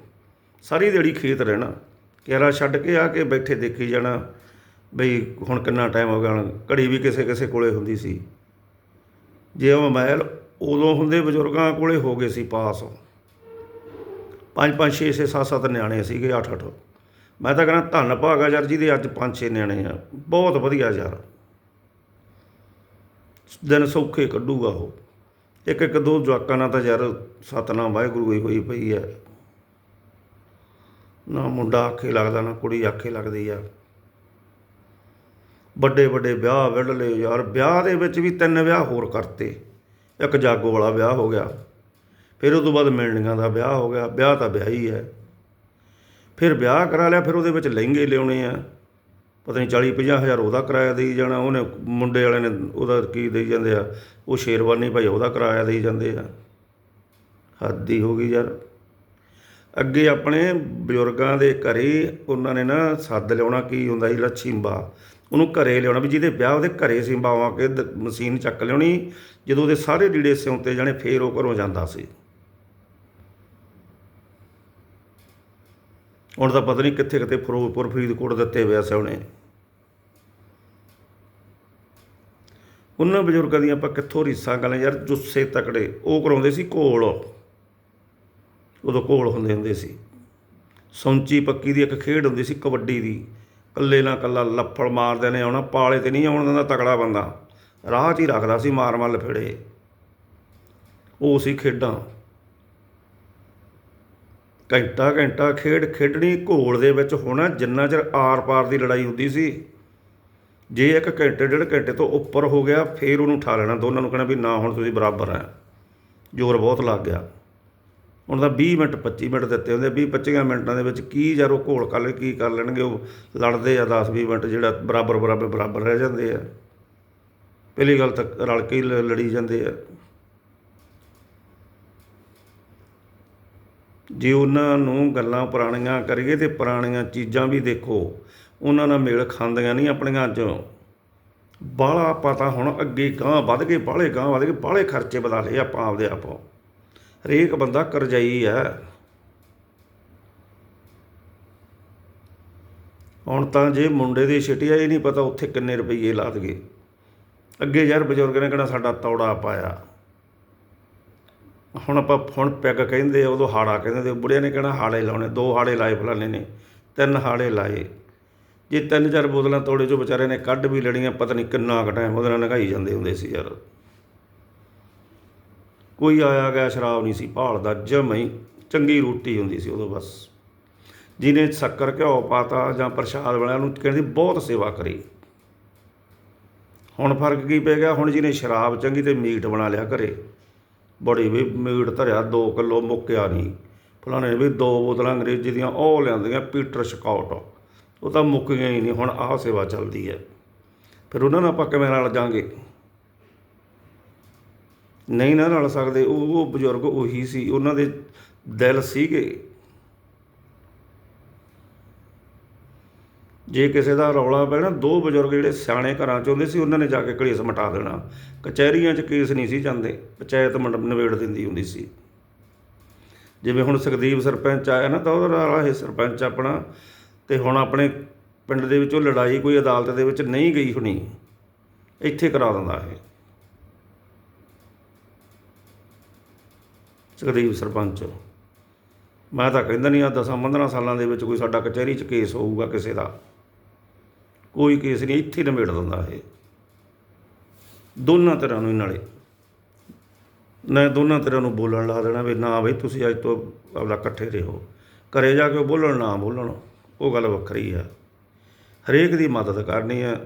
ਸਾਰੀ ਦਿਹਾੜੀ ਖੇਤ ਰਹਿਣਾ। ਕਿਆਰਾ ਛੱਡ ਕੇ ਆ ਕੇ ਬੈਠੇ ਦੇਖੀ ਜਾਣਾ ਬਈ ਹੁਣ ਕਿੰਨਾ ਟਾਈਮ ਹੋ ਗਿਆ ਘੜੀ ਵੀ ਕਿਸੇ ਕਿਸੇ ਕੋਲੇ ਹੁੰਦੀ ਸੀ। ਜੇ ਉਹ ਮੋਬਾਈਲ ਉਦੋਂ ਹੁੰਦੇ ਬਜ਼ੁਰਗਾਂ ਕੋਲੇ ਹੋ ਗਏ ਸੀ ਪਾਸ। ਪੰਜ ਪੰਜ, ਛੇ ਛੇ, ਸੱਤ ਸੱਤ ਨਿਆਣੇ ਸੀਗੇ, ਅੱਠ ਅੱਠ। ਮੈਂ ਤਾਂ ਕਹਿੰਦਾ ਧੰਨ ਭਾਗਾ ਯਾਰ ਜਿਹਦੇ ਅੱਜ ਪੰਜ, ਛੇ ਨਿਆਣੇ ਆ। ਬਹੁਤ ਵਧੀਆ ਯਾਰ। ਦਿਨ ਸੌਖੇ ਕੱਢੂਗਾ ਉਹ। ਇੱਕ ਇੱਕ ਦੋ ਜਵਾਕਾਂ ਨਾਲ ਤਾਂ ਯਾਰ ਸਤਨਾਮ ਵਾਹਿਗੁਰੂ ਹੀ ਹੋਈ ਪਈ ਹੈ ਨਾ ਮੁੰਡਾ ਆਖੇ ਲੱਗਦਾ, ਨਾ ਕੁੜੀ ਆਖੇ ਲੱਗਦੀ ਆ। ਵੱਡੇ ਵੱਡੇ ਵਿਆਹ ਵਿੜ ਲਏ ਯਾਰ, ਵਿਆਹ ਦੇ ਵਿੱਚ ਵੀ ਤਿੰਨ ਵਿਆਹ ਹੋਰ ਕਰਤੇ। ਇੱਕ ਜਾਗੋ ਵਾਲਾ ਵਿਆਹ ਹੋ ਗਿਆ, ਫਿਰ ਉਸ ਤੋਂ ਬਾਅਦ ਮਿਲਣੀਆਂ ਦਾ ਵਿਆਹ ਹੋ ਗਿਆ, ਵਿਆਹ ਤਾਂ ਵਿਆਹ ਹੀ ਹੈ ਫਿਰ ਵਿਆਹ ਕਰਾ ਲਿਆ, ਫਿਰ ਉਹਦੇ ਵਿੱਚ ਲਹਿੰਗੇ ਲਿਆਉਣੇ ਆ। ਪਤਾ ਨਹੀਂ 40 50 ਹਜ਼ਾਰ ਉਹਦਾ ਕਿਰਾਇਆ ਦੇਈ ਜਾਣਾ, ਉਹਨੇ ਮੁੰਡੇ ਵਾਲੇ ਨੇ ਉਹਦਾ ਕੀ ਦੇਈ ਜਾਂਦੇ ਆ, ਉਹ ਸ਼ੇਰਵਾਨੀ ਭਾਈ ਉਹਦਾ ਕਿਰਾਇਆ ਦੇਈ ਜਾਂਦੇ ਆ। ਹੱਦ ਹੀ ਹੋ ਗਈ ਯਾਰ। ਅੱਗੇ ਆਪਣੇ ਬਜ਼ੁਰਗਾਂ ਦੇ ਘਰੇ ਉਹਨਾਂ ਨੇ ਨਾ ਸੱਦ ਲਿਆਉਣਾ ਕੀ ਹੁੰਦਾ ਸੀ ਲੱਛੀਂਬਾ ਉਹਨੂੰ ਘਰੇ ਲਿਆਉਣਾ ਵੀ ਜਿਹਦੇ ਵਿਆਹ ਉਹਦੇ ਘਰੇ ਸਿੰਬਾਵਾ ਕੇ ਦ- ਮਸ਼ੀਨ ਚੱਕ ਲਿਆਉਣੀ, ਜਦੋਂ ਉਹਦੇ ਸਾਰੇ ਲੀੜੇ ਸਿਉਂਤੇ ਜਾਣੇ ਫੇਰ ਉਹ ਘਰੋਂ ਜਾਂਦਾ ਸੀ। ਹੁਣ ਤਾਂ ਪਤਾ ਨਹੀਂ ਕਿੱਥੇ ਕਿਤੇ ਫਿਰੋਜ਼ਪੁਰ, ਫਰੀਦਕੋਟ ਦਿੱਤੇ ਹੋਏ ਸੀ ਉਹਨੇ ਉਹਨਾਂ ਬਜ਼ੁਰਗਾਂ ਦੀਆਂ ਆਪਾਂ ਕਿੱਥੋਂ ਰੀਸਾਂ ਗੱਲਾਂ, ਯਾਰ ਜੁੱਸੇ ਤਕੜੇ, ਉਹ ਕਰਾਉਂਦੇ ਸੀ ਘੋਲ। ਉਦੋਂ ਘੋਲ ਹੁੰਦੇ ਹੁੰਦੇ ਸੀ। ਸੌਂਚੀ ਪੱਕੀ ਦੀ ਇੱਕ ਖੇਡ ਹੁੰਦੀ ਸੀ ਕਬੱਡੀ ਦੀ। ਕੱਲੇ ਨਾਲ ਕੱਲਾ ਲੱਫੜ ਮਾਰਦੇ ਨੇ ਆਉਣਾ, ਪਾਲੇ ਤੇ ਨਹੀਂ ਆਉਣ ਦਿੰਦਾ ਤਕੜਾ ਬੰਦਾ। ਰਾਹ 'ਚ ਹੀ ਰੱਖਦਾ ਸੀ ਮਾਰ ਮਾਰ ਲਫੇੜੇ। ਉਹ ਸੀ ਖੇਡਾਂ। ਘੰਟਾ ਘੰਟਾ ਖੇਡ ਖੇਡਣੀ ਘੋਲ ਦੇ ਵਿੱਚ ਹੋਣਾ, ਜਿੰਨਾ ਚਿਰ ਆਰ ਪਾਰ ਦੀ ਲੜਾਈ ਹੁੰਦੀ ਸੀ। ਜੇ ਇੱਕ ਘੰਟੇ, ਡੇਢ ਘੰਟੇ ਤੋਂ ਉੱਪਰ ਹੋ ਗਿਆ, ਫੇਰ ਉਹਨੂੰ ਉਠਾ ਲੈਣਾ। ਦੋਨਾਂ ਨੂੰ ਕਹਿਣਾ ਵੀ ਨਾ, ਹੁਣ ਤੁਸੀਂ ਬਰਾਬਰ ਆ। ਜ਼ੋਰ ਬਹੁਤ ਲੱਗ ਗਿਆ। ਹੁਣ ਤਾਂ 20 ਮਿੰਟ 25 ਮਿੰਟ ਦਿੱਤੇ ਹੁੰਦੇ 20 25 ਮਿੰਟਾਂ ਦੇ ਵਿੱਚ ਕੀ ਯਾਰ ਉਹ ਘੋਲ ਕਰ ਲੈ, ਕੀ ਕਰ ਲੈਣਗੇ? ਉਹ ਲੜਦੇ ਆ 10 20 ਮਿੰਟ ਜਿਹੜਾ ਬਰਾਬਰ ਬਰਾਬਰ ਬਰਾਬਰ ਰਹਿ ਜਾਂਦੇ ਆ। ਪਹਿਲੀ ਗੱਲ ਤਾਂ ਰਲ ਕੇ ਹੀ ਲ- ਲੜੀ ਜਾਂਦੇ ਆ। ਜੇ ਉਹਨਾਂ ਨੂੰ ਗੱਲਾਂ ਪੁਰਾਣੀਆਂ ਕਰੀਏ ਤੇ ਪੁਰਾਣੀਆਂ ਚੀਜ਼ਾਂ ਵੀ ਦੇਖੋ ਉਹਨਾਂ ਨਾਲ ਮੇਲ ਖਾਂਦੀਆਂ ਨਹੀਂ ਆਪਣੀਆਂ 'ਚੋਂ ਬਾਹਲਾ ਪਤਾ ਹੁਣ ਅੱਗੇ ਗਾਂ ਵੱਧ ਗਏ ਬਾਹਲੇ ਗਾਂ ਵੱਧ ਗਏ ਬਾਹਲੇ ਖਰਚੇ ਵਧਾ ਲਏ ਆਪਾਂ ਆਪਦੇ ਆਪੋ। ਹਰੇਕ ਬੰਦਾ ਕਰਜ਼ਾਈ ਹੈ। ਹੁਣ ਤਾਂ ਜੇ ਮੁੰਡੇ ਦੀ ਛਿਟੀ ਆ, ਇਹ ਨਹੀਂ ਪਤਾ ਉੱਥੇ ਕਿੰਨੇ ਰੁਪਏ ਲਾ ਦਗੇ ਅੱਗੇ ਯਾਰ ਬਜ਼ੁਰਗ ਨੇ ਕਹਿਣਾ ਸਾਡਾ ਤੌੜਾ ਪਾਇਆ। ਹੁਣ ਆਪਾਂ ਹੁਣ ਪੈਗ ਕਹਿੰਦੇ ਉਦੋਂ ਹਾੜਾ ਕਹਿੰਦੇ ਤੇ ਬੁੜਿਆਂ ਨੇ ਕਹਿਣਾ ਹਾੜੇ ਲਾਉਣੇ? ਦੋ ਹਾੜੇ ਲਾਏ ਫਲਾਣੇ ਨੇ, ਤਿੰਨ ਹਾੜੇ ਲਾਏ। ਜੇ ਤਿੰਨ ਚਾਰ ਬੋਤਲਾਂ ਤੋੜੇ ਚੋਂ ਵਿਚਾਰੇ ਨੇ ਕੱਢ ਵੀ ਲੜੀਆਂ ਪਤਾ ਨਹੀਂ ਕਿੰਨਾ ਕੁ ਟਾਈਮ ਉਹਦੇ ਨਾਲ ਨਗਾਈ ਜਾਂਦੇ ਹੁੰਦੇ ਸੀ ਯਾਰ। ਕੋਈ ਆਇਆ ਗਿਆ, ਸ਼ਰਾਬ ਨਹੀਂ ਸੀ ਭਾਲਦਾ ਜਮਈ ਚੰਗੀ ਰੋਟੀ ਹੁੰਦੀ ਸੀ ਉਦੋਂ ਬਸ। ਜਿਹਨੇ ਸ਼ੱਕਰ ਘਿਓ ਪਾਤਾ ਜਾਂ ਪ੍ਰਸ਼ਾਦ ਵਾਲਿਆਂ ਨੂੰ ਕਹਿੰਦੀ ਬਹੁਤ ਸੇਵਾ ਕਰੀ। ਹੁਣ ਫ਼ਰਕ ਕੀ ਪੈ ਗਿਆ? ਹੁਣ ਜਿਹਨੇ ਸ਼ਰਾਬ ਚੰਗੀ ਤੇ ਮੀਟ ਬਣਾ ਲਿਆ ਘਰੇ, ਬੜੀ ਵੀ ਮੀਟ ਧਰਿਆ 2 ਕਿਲੋ ਮੁੱਕਿਆ ਨਹੀਂ ਫਲਾਣੇ ਨੇ ਵੀ ਦੋ ਬੋਤਲਾਂ ਅੰਗਰੇਜ਼ੀ ਦੀਆਂ ਉਹ ਲਿਆਂਦੀਆਂ, ਪੀਟਰ ਸਕਾਟ। ਉਹ ਤਾਂ ਮੁੱਕੀਆਂ ਹੀ ਨਹੀਂ ਹੁਣ ਆਹ ਸੇਵਾ ਚੱਲਦੀ ਹੈ। ਫਿਰ ਉਹਨਾਂ ਨਾਲ ਆਪਾਂ ਕਿਵੇਂ ਰਲ ਜਾਾਂਗੇ? ਨਹੀਂ ਨਾ ਰਲ ਸਕਦੇ, ਉਹ ਉਹ ਬਜ਼ੁਰਗ ਉਹੀ ਸੀ, ਉਹਨਾਂ ਦੇ ਦਿਲ ਸੀਗੇ। ਜੇ ਕਿਸੇ ਦਾ ਰੌਲਾ ਪੈਣਾ, ਦੋ ਬਜ਼ੁਰਗ ਜਿਹੜੇ ਸਿਆਣੇ ਘਰਾਂ ਚ ਹੁੰਦੇ ਸੀ, ਉਹਨਾਂ ਨੇ ਜਾ ਕੇ ਕਲੇਸ਼ ਮਟਾ ਦੇਣਾ। ਕਚਹਿਰੀਆਂ 'ਚ ਕੇਸ ਨਹੀਂ ਸੀ ਜਾਂਦੇ, ਪੰਚਾਇਤ ਮੰਡਪ ਨਿਬੇੜ ਦਿੰਦੀ ਹੁੰਦੀ ਸੀ। ਜਿਵੇਂ ਹੁਣ ਸੁਖਦੀਪ ਸਰਪੰਚ ਆਇਆ ਨਾ, ਤਾਂ ਉਹਦਾ ਨਾਲ ਇਹ, ਸਰਪੰਚ ਆਪਣਾ ਅਤੇ ਹੁਣ ਆਪਣੇ ਪਿੰਡ ਦੇ ਵਿੱਚ ਉਹ ਲੜਾਈ ਕੋਈ ਅਦਾਲਤ ਦੇ ਵਿੱਚ ਨਹੀਂ ਗਈ ਹੋਣੀ, ਇੱਥੇ ਕਰਾ ਦਿੰਦਾ ਇਹ। ਜਗਦੀਪ ਸਰਪੰਚ, ਮੈਂ ਤਾਂ ਕਹਿੰਦਾ ਨਹੀਂ ਆ 10 15 ਸਾਲਾਂ ਦੇ ਵਿੱਚ ਕੋਈ ਸਾਡਾ ਕਚਹਿਰੀ 'ਚ ਕੇਸ ਹੋਊਗਾ ਕਿਸੇ ਦਾ। ਕੋਈ ਕੇਸ ਨਹੀਂ, ਇੱਥੇ ਨਿਬੇੜ ਦਿੰਦਾ ਇਹ। ਦੋਨਾਂ ਤਰ੍ਹਾਂ ਨੂੰ ਹੀ ਨਾਲੇ। ਨਾ ਦੋਨਾਂ ਤਰ੍ਹਾਂ ਨੂੰ ਬੋਲਣ ਲਾ ਦੇਣਾ ਵੀ ਨਾ ਬਈ ਤੁਸੀਂ ਅੱਜ ਤੋਂ ਆਪਣਾ ਇਕੱਠੇ ਰਹੋ। ਘਰੇ ਜਾ ਕੇ ਬੋਲਣ, ਨਾ ਬੋਲਣ। ਉਹ ਗੱਲ ਵੱਖਰੀ ਆ। ਹਰੇਕ ਦੀ ਮਦਦ ਕਰਨੀ ਆ।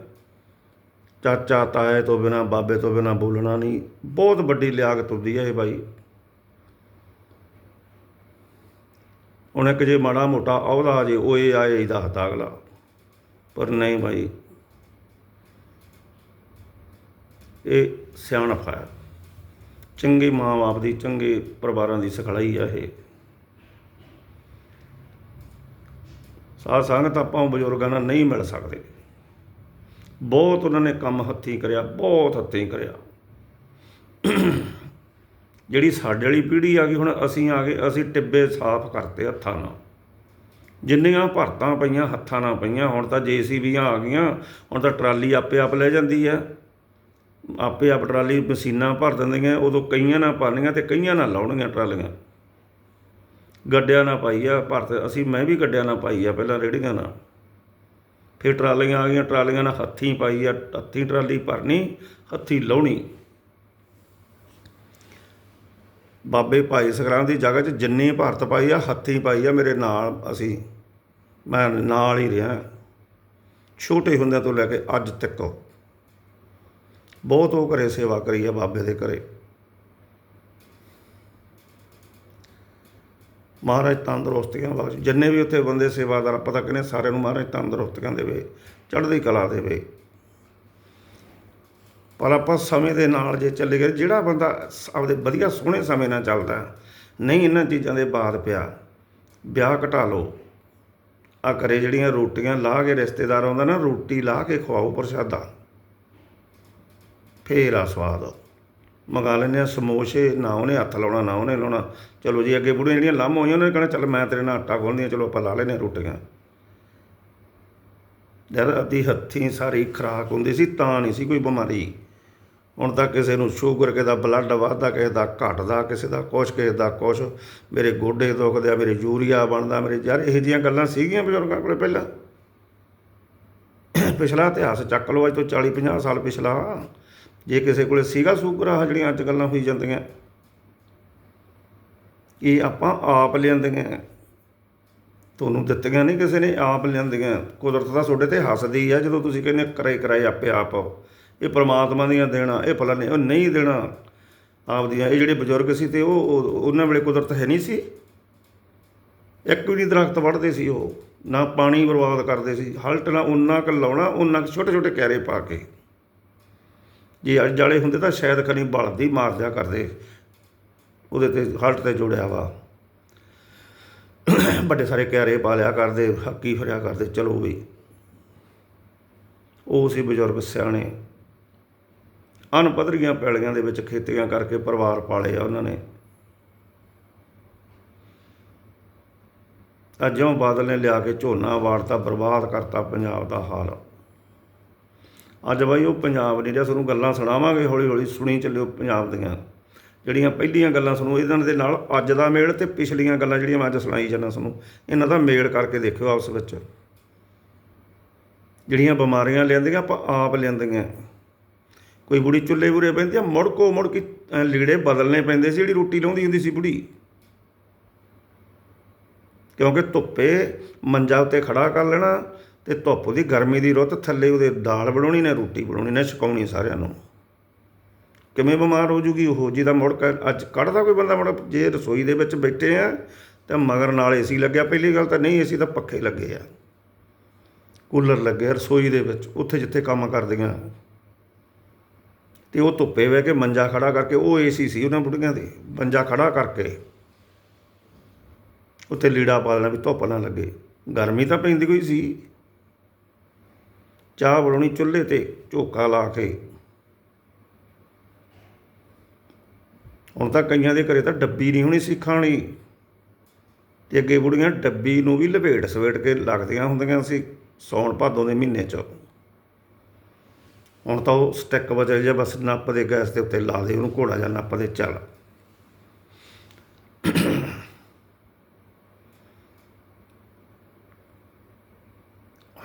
ਚਾਚਾ, ਤਾਏ ਤੋਂ ਬਿਨਾ, ਬਾਬੇ ਤੋਂ ਬਿਨਾ ਬੋਲਣਾ ਨਹੀਂ। ਬਹੁਤ ਵੱਡੀ ਲਿਆਕਤ ਹੁੰਦੀ ਹੈ ਇਹ ਬਾਈ। ਹੁਣ ਇੱਕ ਜੇ ਮਾੜਾ ਮੋਟਾ ਅਹੁਦਾ ਜੇ ਉਹ ਇਹ ਆਏ ਹੀ ਦੱਸਦਾ ਅਗਲਾ। ਪਰ ਨਹੀਂ ਭਾਈ ਇਹ ਸਿਆਣਪ ਹੈ। ਚੰਗੇ ਮਾਂ-ਬਾਪ ਦੀ, ਚੰਗੇ ਪਰਿਵਾਰਾਂ ਦੀ ਸਿਖਲਾਈ ਆ ਇਹ। ਸਾਧ ਸੰਗਤ ਆਪਾਂ ਬਜ਼ੁਰਗਾਂ ਨਾਲ ਨਹੀਂ ਮਿਲ ਸਕਦੇ। ਬਹੁਤ ਉਹਨਾਂ ਨੇ ਕੰਮ ਹੱਥੀਂ ਕਰਿਆ, ਬਹੁਤ ਹੱਥੀਂ ਕਰਿਆ। ਜਿਹੜੀ ਸਾਡੇ ਵਾਲੀ ਪੀੜ੍ਹੀ ਆ ਗਈ, ਹੁਣ ਅਸੀਂ ਆ ਗਏ, ਅਸੀਂ ਟਿੱਬੇ ਸਾਫ਼ ਕਰਤੇ ਹੱਥਾਂ ਨਾਲ। ਜਿੰਨੀਆਂ ਭਰਤਾਂ ਪਈਆਂ, ਹੱਥਾਂ ਨਾਲ ਪਈਆਂ, ਹੁਣ ਤਾਂ ਜੀਸੀਬੀਆਂ ਆ ਗਈਆਂ, ਹੁਣ ਤਾਂ ਟਰਾਲੀ ਆਪੇ ਆਪ ਲੈ ਜਾਂਦੀ ਆ ਆਪੇ ਆਪ ਟਰਾਲੀ ਮਸ਼ੀਨਾਂ ਭਰ ਦਿੰਦੀਆਂ, ਉਦੋਂ ਕਈਆਂ ਨਾਲ ਪਾਣੀਆਂ ਤੇ ਕਈਆਂ ਨਾਲ ਲਾਉਣੀਆਂ ਟਰਾਲੀਆਂ। ਗੱਡਿਆਂ ਨਾਲ ਪਾਈ ਆ ਭਰਤ, ਅਸੀਂ ਮੈਂ ਵੀ ਗੱਡਿਆਂ ਨਾਲ ਪਾਈ ਆ ਪਹਿਲਾਂ ਰੇੜੀਆਂ ਨਾਲ। ਫਿਰ ਟਰਾਲੀਆਂ ਆ ਗਈਆਂ, ਟਰਾਲੀਆਂ ਨਾਲ ਹੱਥੀਂ ਪਾਈ ਆ, ਹੱਥੀਂ ਟਰਾਲੀ ਭਰਨੀ, ਹੱਥੀਂ ਲਾਉਣੀ। ਬਾਬੇ ਭਾਈ ਸਗਰਾਂ ਦੀ ਜਗ੍ਹਾ 'ਚ ਜਿੰਨੀ ਭਾਰਤ ਪਾਈ ਆ, ਹੱਥੀਂ ਪਾਈ ਆ, ਮੇਰੇ ਨਾਲ ਅਸੀਂ, ਮੈਂ ਨਾਲ ਹੀ ਰਿਹਾ। ਛੋਟੇ ਹੁੰਦਿਆਂ ਤੋਂ ਲੈ ਕੇ ਅੱਜ ਤੱਕ। ਬਹੁਤ ਉਹ ਘਰੇ ਸੇਵਾ ਕਰੀ ਆ ਬਾਬੇ ਦੇ ਘਰੇ। ਮਹਾਰਾਜ ਤੰਦਰੁਸਤੀਆਂ ਬਖਸ਼ ਜਿੰਨੇ ਵੀ ਉੱਥੇ ਬੰਦੇ ਸੇਵਾਦਾਰ ਪਤਾ ਕਿਨੇ ਸਾਰਿਆਂ ਨੂੰ ਮਹਾਰਾਜ ਤੰਦਰੁਸਤੀਆਂ ਦੇਵੇ, ਚੜ੍ਹਦੀ ਕਲਾ ਦੇਵੇ। ਪਰ ਆਪਾਂ ਸਮੇਂ ਦੇ ਨਾਲ ਜੇ ਚੱਲੇ ਗਏ ਜਿਹੜਾ ਬੰਦਾ ਆਪਦੇ ਵਧੀਆ ਸੋਹਣੇ ਸਮੇਂ ਨਾਲ ਚੱਲਦਾ, ਨਹੀਂ ਇਹਨਾਂ ਚੀਜ਼ਾਂ ਦੇ ਬਾਅਦ ਪਿਆ, ਵਿਆਹ ਘਟਾ ਲਓ। ਆ ਘਰੇ ਜਿਹੜੀਆਂ ਰੋਟੀਆਂ ਲਾ ਕੇ ਰਿਸ਼ਤੇਦਾਰ ਆਉਂਦਾ ਨਾ, ਰੋਟੀ ਲਾ ਕੇ ਖਵਾਓ ਪ੍ਰਸ਼ਾਦਾ। ਫੇਰ ਆ ਸਵਾਦ। ਮੰਗਾ ਲੈਂਦੇ ਆ, ਸਮੋਸੇ ਨਾ ਉਹਨੇ ਹੱਥ ਲਾਉਣਾ, ਨਾ ਉਹਨੇ ਲਾਉਣਾ। ਚਲੋ ਜੀ, ਅੱਗੇ ਬੁੜੀਆਂ ਜਿਹੜੀਆਂ ਲੰਮ ਹੋਈਆਂ, ਉਹਨਾਂ ਨੇ ਕਹਿਣਾ, ਚੱਲ ਮੈਂ ਤੇਰੇ ਨਾਲ ਆਟਾ ਗੁੰਨਦੀ ਹਾਂ ਚਲੋ ਆਪਾਂ ਲਾ ਲੈਨੇ ਰੋਟੀਆਂ। ਜਦ ਅੱਧੀ ਹੱਥੀਂ ਸਾਰੀ ਖਰਾਕ ਹੁੰਦੀ ਸੀ, ਤਾਂ ਨਹੀਂ ਸੀ ਕੋਈ ਬਿਮਾਰੀ। ਹੁਣ ਤਾਂ ਕਿਸੇ ਨੂੰ ਸ਼ੂਗਰ, ਕਿਸੇ ਦਾ ਬਲੱਡ ਵੱਧਦਾ, ਕਿਸੇ ਦਾ ਘਟਦਾ, ਕਿਸੇ ਦਾ ਕੁਛ, ਕਿਸੇ ਦਾ ਕੁਛ। ਮੇਰੇ ਗੋਡੇ ਦੁਖਦੇ ਆ, ਮੇਰੇ ਯੂਰੀਆ ਬਣਦਾ, ਮੇਰੇ ਯਾਰ ਇਹੋ ਜਿਹੀਆਂ ਗੱਲਾਂ ਸੀਗੀਆਂ ਬਜ਼ੁਰਗਾਂ ਕੋਲੇ ਪਹਿਲਾਂ। ਪਿਛਲਾ ਇਤਿਹਾਸ ਚੱਕ ਲਓ, ਅੱਜ ਤੋਂ 40 50 ਸਾਲ ਪਿਛਲਾ। ਜੇ ਕਿਸੇ ਕੋਲੇ ਸੀਗਾ ਸ਼ੂਗਰ ਆ ਜਿਹੜੀਆਂ ਅੱਜ ਗੱਲਾਂ ਹੋਈ ਜਾਂਦੀਆਂ, ਇਹ ਆਪਾਂ ਆਪ ਲਿਆਂਦੀਆਂ। ਤੁਹਾਨੂੰ ਦਿੱਤੀਆਂ ਨਹੀਂ ਕਿਸੇ ਨੇ, ਆਪ ਲਿਆਂਦੀਆਂ। ਕੁਦਰਤ ਤਾਂ ਤੁਹਾਡੇ ਤੇ ਹੱਸਦੀ ਆ, ਜਦੋਂ ਤੁਸੀਂ ਕਹਿੰਦੇ ਕਰਾਈ ਕਰਾਏ ਆਪੇ ਆਪ ਇਹ ਪ੍ਰਮਾਤਮਾ ਦੀਆਂ ਦੇਣਾ, ਇਹ ਫਲਾਣੇ ਉਹ ਨਹੀਂ ਦੇਣਾ। ਆਪਦੀਆਂ ਇਹ ਜਿਹੜੇ ਬਜ਼ੁਰਗ ਸੀ ਤੇ ਉਹ ਉਹਨਾਂ ਵੇਲੇ ਕੁਦਰਤ ਹੈ ਨਹੀਂ ਸੀ। ਇੱਕ ਵੀ ਨਹੀਂ ਦਰਖਤ ਵੱਢਦੇ ਸੀ ਉਹ, ਨਾ ਪਾਣੀ ਬਰਬਾਦ ਕਰਦੇ ਸੀ। ਹਲਟ ਨਾਲ ਉਨਾ ਕੁ ਲਾਉਣਾ, ਉਨਾ ਕੁ ਛੋਟੇ ਛੋਟੇ ਕਿਆਰੇ ਪਾ ਕੇ। ਜੇ ਅੱਜ ਵਾਲੇ ਹੁੰਦੇ ਤਾਂ ਸ਼ਾਇਦ ਕਨੀ ਬਲਦੀ ਮਾਰ ਦਿਆ ਕਰਦੇ। ਉਹਦੇ ਤੇ ਹਲਟ ਤੇ ਜੋੜਿਆ ਵਾ। ਵੱਡੇ ਸਾਰੇ ਕਿਆਰੇ ਪਾ ਲਿਆ ਕਰਦੇ, ਹੱਕੀ ਫਰਿਆ ਕਰਦੇ, ਚਲੋ ਵੀ। ਉਹ ਸੀ ਬਜ਼ੁਰਗ ਸਿਆਣੇ। ਅਨਪਧਰੀਆਂ ਪੈਲੀਆਂ ਦੇ ਵਿੱਚ ਖੇਤੀਆਂ ਕਰਕੇ ਪਰਿਵਾਰ ਪਾਲੇ ਆ ਉਹਨਾਂ ਨੇ। ਅੱਜੋਂ ਬਾਦਲ ਨੇ ਲਿਆ ਕੇ ਝੋਨਾ ਵਾੜਤਾ ਬਰਬਾਦ ਕਰਤਾ ਪੰਜਾਬ ਦਾ ਹਾਲ। ਅੱਜ ਬਾਈ ਉਹ ਪੰਜਾਬ ਨਹੀਂ ਰਿਹਾ ਤੁਹਾਨੂੰ ਗੱਲਾਂ ਸੁਣਾਵਾਂਗੇ, ਹੌਲੀ ਹੌਲੀ ਸੁਣੀ ਚੱਲਿਓ ਪੰਜਾਬ ਦੀਆਂ। ਜਿਹੜੀਆਂ ਪਹਿਲੀਆਂ ਗੱਲਾਂ ਸੁਣੋ ਇਹਨਾਂ ਦੇ ਨਾਲ ਅੱਜ ਦਾ ਮੇਲ ਤੇ ਪਿਛਲੀਆਂ ਗੱਲਾਂ ਜਿਹੜੀਆਂ ਮੈਂ ਅੱਜ ਸੁਣਾਈ ਜਾਂਦਾ ਤੁਹਾਨੂੰ, ਇਹਨਾਂ ਦਾ ਮੇਲ ਕਰਕੇ ਦੇਖਿਓ ਆਪਸ ਵਿੱਚ। ਜਿਹੜੀਆਂ ਬਿਮਾਰੀਆਂ ਲਿਆਂਦੀਆਂ, ਆਪਾਂ ਆਪ ਲਿਆਂਦੀਆਂ। ਕੋਈ ਬੁੜੀ ਚੁੱਲ੍ਹੇ ਬੁਰੇ ਪੈਂਦੀ ਆ ਮੁੜ ਕੋ ਮੁੜ ਕੇ ਲੀੜੇ ਬਦਲਨੇ ਪੈਂਦੇ ਸੀ, ਜਿਹੜੀ ਰੋਟੀ ਲਾਉਂਦੀ ਹੁੰਦੀ ਸੀ ਬੁੜੀ। ਕਿਉਂਕਿ ਧੁੱਪੇ ਮੰਜਾ ਉੱਤੇ ਖੜਾ ਕਰ ਲੈਣਾ ਤੇ ਧੁੱਪ ਦੀ ਗਰਮੀ ਦੀ ਰੁੱਤ ਥੱਲੇ ਉਹਦੇ ਦਾਲ ਬਣਾਉਣੀ ਨੇ, ਰੋਟੀ ਬਣਾਉਣੀ ਨੇ, ਛਕਾਉਣੀ ਸਾਰਿਆਂ ਨੂੰ। ਕਿਵੇਂ ਬਿਮਾਰ ਹੋ ਜੂਗੀ ਉਹ, ਜਿਹਦਾ ਮੁੜ ਕੇ ਅੱਜ ਕੱਢਦਾ ਕੋਈ ਬੰਦਾ ਮੁੜ ਜੇ ਰਸੋਈ ਦੇ ਵਿੱਚ ਬੈਠੇ ਆ, ਤਾਂ ਮਗਰ ਨਾਲ ਏਸੀ ਲੱਗਿਆ। ਪਹਿਲੀ ਗੱਲ ਤਾਂ ਨਹੀਂ, ਏਸੀ ਤਾਂ ਪੱਖੇ ਲੱਗੇ ਆ। ਕੂਲਰ ਲੱਗੇ ਰਸੋਈ ਦੇ ਵਿੱਚ, ਉੱਥੇ ਜਿੱਥੇ ਕੰਮ ਕਰਦੀਆਂ। ਤੇ ਉਹ ਧੁੱਪੇ ਬਹਿ ਕੇ ਮੰਜਾ ਖੜਾ ਕਰਕੇ, ਉਹ ਏਸੀ ਸੀ ਉਹਨਾਂ ਬੁੜੀਆਂ ਦੇ, ਮੰਜਾ ਖੜਾ ਕਰਕੇ। ਉੱਤੇ ਲੀੜਾ ਪਾ ਦੇਣਾ ਵੀ ਧੁੱਪ ਨਾ ਲੱਗੇ। ਗਰਮੀ ਤਾਂ ਪੈਂਦੀ ਕੋਈ ਸੀ। ਚਾਹ ਬਣਾਉਣੀ ਚੁੱਲ੍ਹੇ ਤੇ ਝੋਕਾ ਲਾ ਕੇ। ਹੁਣ ਤਾਂ ਕਈਆਂ ਦੇ ਘਰੇ ਤਾਂ ਡੱਬੀ ਨਹੀਂ ਹੋਣੀ ਸੀ ਖਾਣੀ। ਤੇ ਅੱਗੇ ਬੁੜੀਆਂ ਡੱਬੀ ਨੂੰ ਵੀ ਲਪੇਟ ਸਵੇਟ ਕੇ ਲੱਗਦੀਆਂ ਹੁੰਦੀਆਂ ਸੀ ਸੌਣ ਭਾਦੋਂ ਦੇ ਮਹੀਨੇ 'ਚ। ਹੁਣ ਤਾਂ ਉਹ ਸਟਿੱਕ ਬਚੇ ਜੇ ਬਸ ਨੱਪ ਦੇ ਗੈਸ ਦੇ ਉੱਤੇ ਲਾ ਦੇ, ਉਹਨੂੰ ਘੋੜਾ ਜਾਂ ਨੱਪ ਦੇ ਚੱਲ।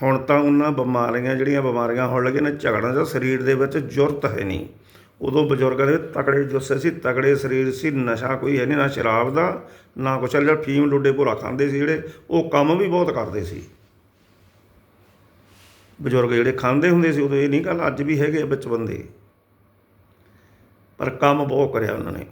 ਹੁਣ ਤਾਂ ਉਹਨਾਂ ਬਿਮਾਰੀਆਂ ਜਿਹੜੀਆਂ ਬਿਮਾਰੀਆਂ ਹੋਣ ਲੱਗੀਆਂ ਨੇ ਝਗੜਨ ਦਾ ਸਰੀਰ ਦੇ ਵਿੱਚ ਜੁਰਤ ਹੈ ਨਹੀਂ। ਉਦੋਂ ਬਜ਼ੁਰਗਾਂ ਦੇ ਤਕੜੇ ਜੁੱਸੇ ਸੀ, ਤਕੜੇ ਸਰੀਰ ਸੀ, ਨਸ਼ਾ ਕੋਈ ਹੈ ਨਹੀਂ, ਨਾ ਸ਼ਰਾਬ ਦਾ, ਨਾ ਕੁਛ। ਜਿਹੜਾ ਫੀਮ ਡੋਡੇ ਭੁਰਾ ਖਾਂਦੇ ਸੀ ਜਿਹੜੇ, ਉਹ ਕੰਮ ਵੀ ਬਹੁਤ ਕਰਦੇ ਸੀ। ਬਜ਼ੁਰਗ ਜਿਹੜੇ ਖਾਂਦੇ ਹੁੰਦੇ ਸੀ, ਉਦੋਂ ਇਹ ਨਹੀਂ ਗੱਲ ਅੱਜ ਵੀ ਹੈਗੇ ਆ ਵਿੱਚ ਬੰਦੇ। ਪਰ ਕੰਮ ਬਹੁਤ ਕਰਿਆ ਉਹਨਾਂ ਨੇ।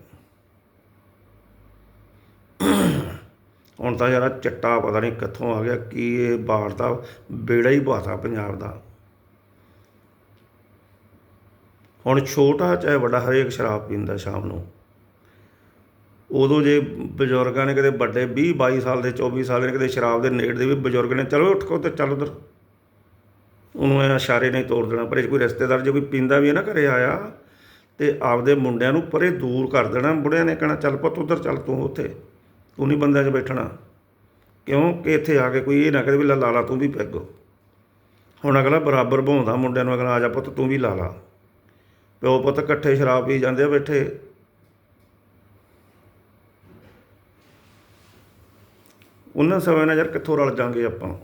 ਹੁਣ ਤਾਂ ਯਾਰਾ ਚਿੱਟਾ ਪਤਾ ਨਹੀਂ ਕਿੱਥੋਂ ਆ ਗਿਆ, ਕੀ ਇਹ ਬਾੜ ਦਾ ਬੇੜਾ ਹੀ ਬਾਤਾ ਪੰਜਾਬ ਦਾ। ਹੁਣ ਛੋਟਾ ਚਾਹੇ ਵੱਡਾ ਹਰੇਕ ਸ਼ਰਾਬ ਪੀਂਦਾ ਸ਼ਾਮ ਨੂੰ। ਉਦੋਂ ਜੇ ਬਜ਼ੁਰਗਾਂ ਨੇ ਕਿਤੇ ਵੱਡੇ 20 22 ਸਾਲ ਦੇ 24 ਸਾਲ ਦੇ ਕਿਤੇ ਸ਼ਰਾਬ ਦੇ ਨੇੜ ਦੇ ਵੀ ਬਜ਼ੁਰਗ ਨੇ, ਚਲੋ ਉੱਠ ਕੋ ਤੇ ਚੱਲ ਉਧਰ। ਉਹਨੂੰ ਐ ਇਸ਼ਾਰੇ ਨਹੀਂ ਤੋੜ ਦੇਣਾ, ਪਰ ਜੇ ਕੋਈ ਰਿਸ਼ਤੇਦਾਰ ਜੇ ਕੋਈ ਪੀਂਦਾ ਵੀ ਹੈ ਨਾ ਘਰੇ ਆਇਆ, ਤੇ ਆਪਦੇ ਮੁੰਡਿਆਂ ਨੂੰ ਪਰੇ ਦੂਰ ਕਰ ਦੇਣਾ, ਬੁੜਿਆਂ ਨੇ ਕਹਿਣਾ, ਚੱਲ ਪੁੱਤ ਉਧਰ ਚੱਲ ਤੂੰ ਉੱਥੇ। ਤੂੰ ਨਹੀਂ ਬੰਦਿਆਂ 'ਚ ਬੈਠਣਾ। ਕਿਉਂਕਿ ਇੱਥੇ ਆ ਕੇ ਕੋਈ ਇਹ ਨਾ ਕਹੇ ਵੀ ਲਾ ਲਾ ਤੂੰ ਵੀ ਪੈਗ। ਹੁਣ ਅਗਲਾ ਬਰਾਬਰ ਭਾਉਂਦਾ ਮੁੰਡਿਆਂ ਨੂੰ, ਅਗਲਾ ਆ ਜਾ ਪੁੱਤ, ਤੂੰ ਵੀ ਲਾ ਲਾ। ਪਿਓ ਪੁੱਤ ਇਕੱਠੇ ਸ਼ਰਾਬ ਪੀ ਜਾਂਦੇ ਆ ਬੈਠੇ। ਉਹਨਾਂ ਸਮੇਂ ਨਾਲ ਯਾਰ ਕਿੱਥੋਂ ਰਲ ਜਾਾਂਗੇ ਆਪਾਂ?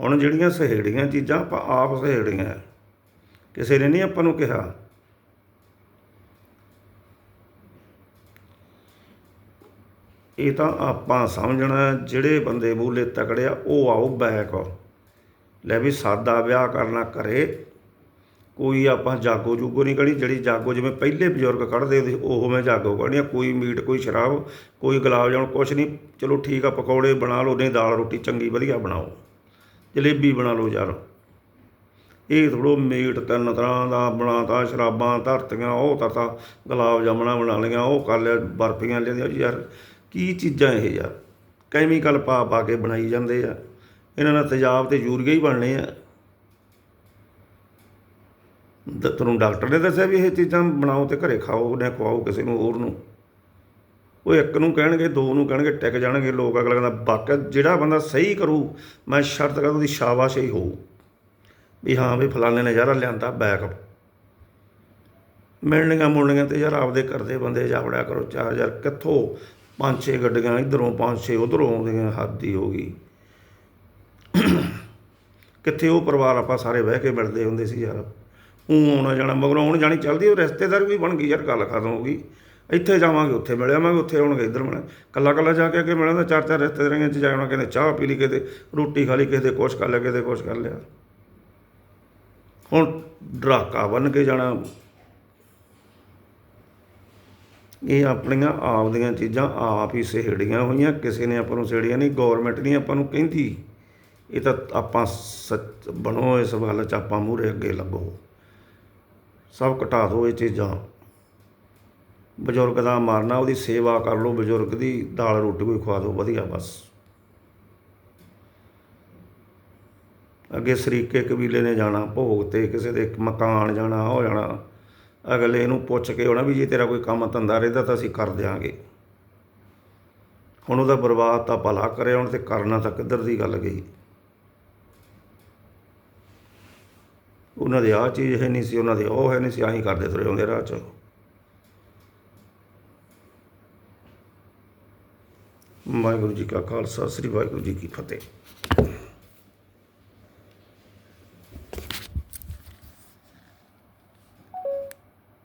ਹੁਣ ਜਿਹੜੀਆਂ ਸਹੇੜੀਆਂ ਚੀਜ਼ਾਂ ਆਪਾਂ ਆਪ ਸਹੇੜੀਆਂ। ਕਿਸੇ ਨੇ ਨਹੀਂ ਆਪਾਂ ਨੂੰ ਕਿਹਾ। ਇਹ ਤਾਂ ਆਪਾਂ ਸਮਝਣਾ ਜਿਹੜੇ ਬੰਦੇ ਮੂਲੇ ਤਕੜੇ ਆ ਉਹ ਆਓ ਬੈਕ ਲੈ ਵੀ ਸਾਦਾ ਵਿਆਹ ਕਰਨਾ ਕਰੇ ਕੋਈ ਆਪਾਂ ਜਾਗੋ ਜੂਗੋ ਨਹੀਂ ਕੜੀ ਜਿਹੜੀ ਜਾਗੋ ਜਿਵੇਂ ਪਹਿਲੇ ਬਜ਼ੁਰਗ ਕੱਢਦੇ ਹੁੰਦੇ ਸੀ, ਉਹ ਮੈਂ ਜਾਗੋ ਕੱਢਣੀ ਕੋਈ ਮੀਟ ਕੋਈ ਸ਼ਰਾਬ ਕੋਈ ਗੁਲਾਬ ਜਾਮੁਨ ਕੁਛ ਨਹੀਂ। ਚਲੋ ਠੀਕ ਆ ਪਕੌੜੇ ਬਣਾ ਲਓ ਨਹੀਂ ਦਾਲ ਰੋਟੀ ਚੰਗੀ ਵਧੀਆ ਬਣਾਓ। ਜਲੇਬੀ ਬਣਾ ਲਓ ਯਾਰ। ਇਹ ਥੋੜੋ ਮੀਟ ਤਿੰਨ ਤਰ੍ਹਾਂ ਦਾ ਬਣਾਤਾ ਸ਼ਰਾਬਾਂ ਧਰਤੀਆਂ ਉਹ ਤਰਤਾ ਗੁਲਾਬ ਜਾਮਣਾ ਬਣਾ ਲਈਆਂ ਉਹ ਕਰ ਲਿਆ ਬਰਫੀਆਂ ਲਿਆਂਦੀਆਂ ਯਾਰ ਕੀ ਚੀਜ਼ਾਂ ਇਹ ਯਾਰ ਕੈਮੀਕਲ ਪਾ ਪਾ ਕੇ ਬਣਾਈ ਜਾਂਦੇ ਆ। ਇਹਨਾਂ ਨਾਲ ਤੇਜ਼ਾਬ ਤੇ ਯੂਰੀਆ ਹੀ ਬਣਨੇ ਆ। ਦ- ਤੁਹਾਨੂੰ ਡਾਕਟਰ ਨੇ ਦੱਸਿਆ ਵੀ ਇਹ ਚੀਜ਼ਾਂ ਬਣਾਓ ਤੇ ਘਰੇ ਖਾਓ ਨਾ ਖਵਾਓ ਕਿਸੇ ਨੂੰ ਹੋਰ ਨੂੰ। ਉਹ ਇੱਕ ਨੂੰ ਕਹਿਣਗੇ, ਦੋ ਨੂੰ ਕਹਿਣਗੇ, ਟਿਕ ਜਾਣਗੇ ਲੋਕ। ਅਗਲਾ ਕਹਿੰਦਾ, ਬਾਕ ਜਿਹੜਾ ਬੰਦਾ ਸਹੀ ਕਰੂ, ਮੈਂ ਸ਼ਰਤ ਕਰ ਉਹਦੀ ਸ਼ਾਬਾਸ਼ ਹੀ ਹੋਊ। ਵੀ ਹਾਂ ਵੀ ਫਲਾਣੇ ਨੇ ਯਾਰਾ ਲਿਆਂਦਾ ਬੈਕਅਪ ਮਿਲਣੀਆਂ ਮੁਲਣੀਆਂ ਤੇ ਯਾਰ ਆਪਦੇ ਕਰਦੇ ਬੰਦੇ ਜਾਵੜਿਆ ਕਰੋ ਚਾਰ ਯਾਰ ਕਿੱਥੋਂ ਪੰਜ ਛੇ ਗੱਡੀਆਂ ਇਧਰੋਂ ਪੰਜ ਛੇ ਉਧਰੋਂ ਆਉਂਦੀਆਂ, ਹੱਦ ਹੀ ਹੋ ਗਈ। ਕਿੱਥੇ ਉਹ ਪਰਿਵਾਰ ਆਪਾਂ ਸਾਰੇ ਬਹਿ ਕੇ ਮਿਲਦੇ ਹੁੰਦੇ ਸੀ ਯਾਰ। ਉਹ ਆਉਣਾ ਜਾਣਾ, ਮਗਰੋਂ ਹੁਣ ਜਾਣੀ ਚੱਲਦੀ ਉਹ ਰਿਸ਼ਤੇਦਾਰ ਵੀ ਬਣ ਗਈ, ਯਾਰ ਗੱਲ ਖਤਮ ਹੋ ਗਈ। ਇੱਥੇ ਜਾਵਾਂਗੇ, ਉੱਥੇ ਮਿਲ ਆਵਾਂਗੇ, ਉੱਥੇ ਆਉਣਗੇ, ਇੱਧਰ ਮਿਲਿਆ ਕੱਲਾ ਕੱਲਾ ਜਾ ਕੇ ਅੱਗੇ ਮਿਲਦਾ ਚਾਰ ਚਾਰ ਰਿਸ਼ਤੇਦਾਰੀਆਂ 'ਚ ਜਾਣਾ, ਕਹਿੰਦੇ ਚਾਹ ਪੀ ਲਈ, ਕਿਤੇ ਰੋਟੀ ਖਾ ਲਈ ਕਿਸੇ ਕੁਛ ਕਰ ਲਿਆ, ਕਿਤੇ ਕੁਛ ਕਰ ਲਿਆ। ਹੁਣ ਡਰਾਕਾ ਬਣ ਕੇ ਜਾਣਾ ਇਹ ਆਪਣੀਆਂ ਆਪ ਦੀਆਂ ਚੀਜ਼ਾਂ ਆਪ ਹੀ ਸਿਹੜੀਆਂ ਹੋਈਆਂ, ਕਿਸੇ ਨੇ ਆਪਾਂ ਨੂੰ ਸਿਹੜੀਆਂ ਨਹੀਂ ਗਵਰਨਮੈਂਟ ਨਹੀਂ ਆਪਾਂ ਨੂੰ ਕਹਿੰਦੀ। ਇਹ ਤਾਂ ਆਪਾਂ ਸੱਚ ਬਣੋ, ਇਸ ਵੱਲ ਚ ਆਪਾਂ ਮੂਹਰੇ ਅੱਗੇ ਲੱਗੋ। ਸਭ ਘਟਾ ਦਿਓ ਇਹ ਚੀਜ਼ਾਂ। ਬਜ਼ੁਰਗ ਦਾ ਮਾਰਨਾ, ਉਹਦੀ ਸੇਵਾ ਕਰ ਲਓ, ਬਜ਼ੁਰਗ ਦੀ ਦਾਲ ਰੋਟੀ ਕੋਈ ਖਵਾ ਦਿਓ ਵਧੀਆ ਬਸ। ਅੱਗੇ ਸਰੀਕੇ ਕਬੀਲੇ ਨੇ ਜਾਣਾ, ਭੋਗ ਤੇ ਕਿਸੇ ਦੇ ਮਕਾਨ ਜਾਣਾ ਹੋ ਜਾਣਾ। ਅਗਲੇ ਨੂੰ ਪੁੱਛ ਕੇ ਆਉਣਾ ਵੀ ਜੇ ਤੇਰਾ ਕੋਈ ਕੰਮ ਧੰਦਾ ਰਹਿੰਦਾ ਤਾਂ ਅਸੀਂ ਕਰ ਦਿਆਂਗੇ। ਹੁਣ ਉਹਦਾ ਬਰਬਾਦ ਤਾਂ ਭਲਾ ਕਰਿਆ, ਹੁਣ ਤੇ ਕਰਨਾ ਤਾਂ ਕਿੱਧਰ ਦੀ ਗੱਲ ਗਈ। ਉਹਨਾਂ ਦੇ ਆਹ ਚੀਜ਼ ਹੈ ਨਹੀਂ ਸੀ, ਉਹਨਾਂ ਦੇ ਉਹ ਹੈ ਨਹੀਂ ਸੀ, ਆਹੀਂ ਕਰਦੇ ਤੁਰੇ ਹੁੰਦੇ ਰਾਹ 'ਚ। ਵਾਹਿਗੁਰੂ ਜੀ ਕਾ ਖਾਲਸਾ, ਸ੍ਰੀ ਵਾਹਿਗੁਰੂ ਜੀ ਕੀ ਫਤਿਹ।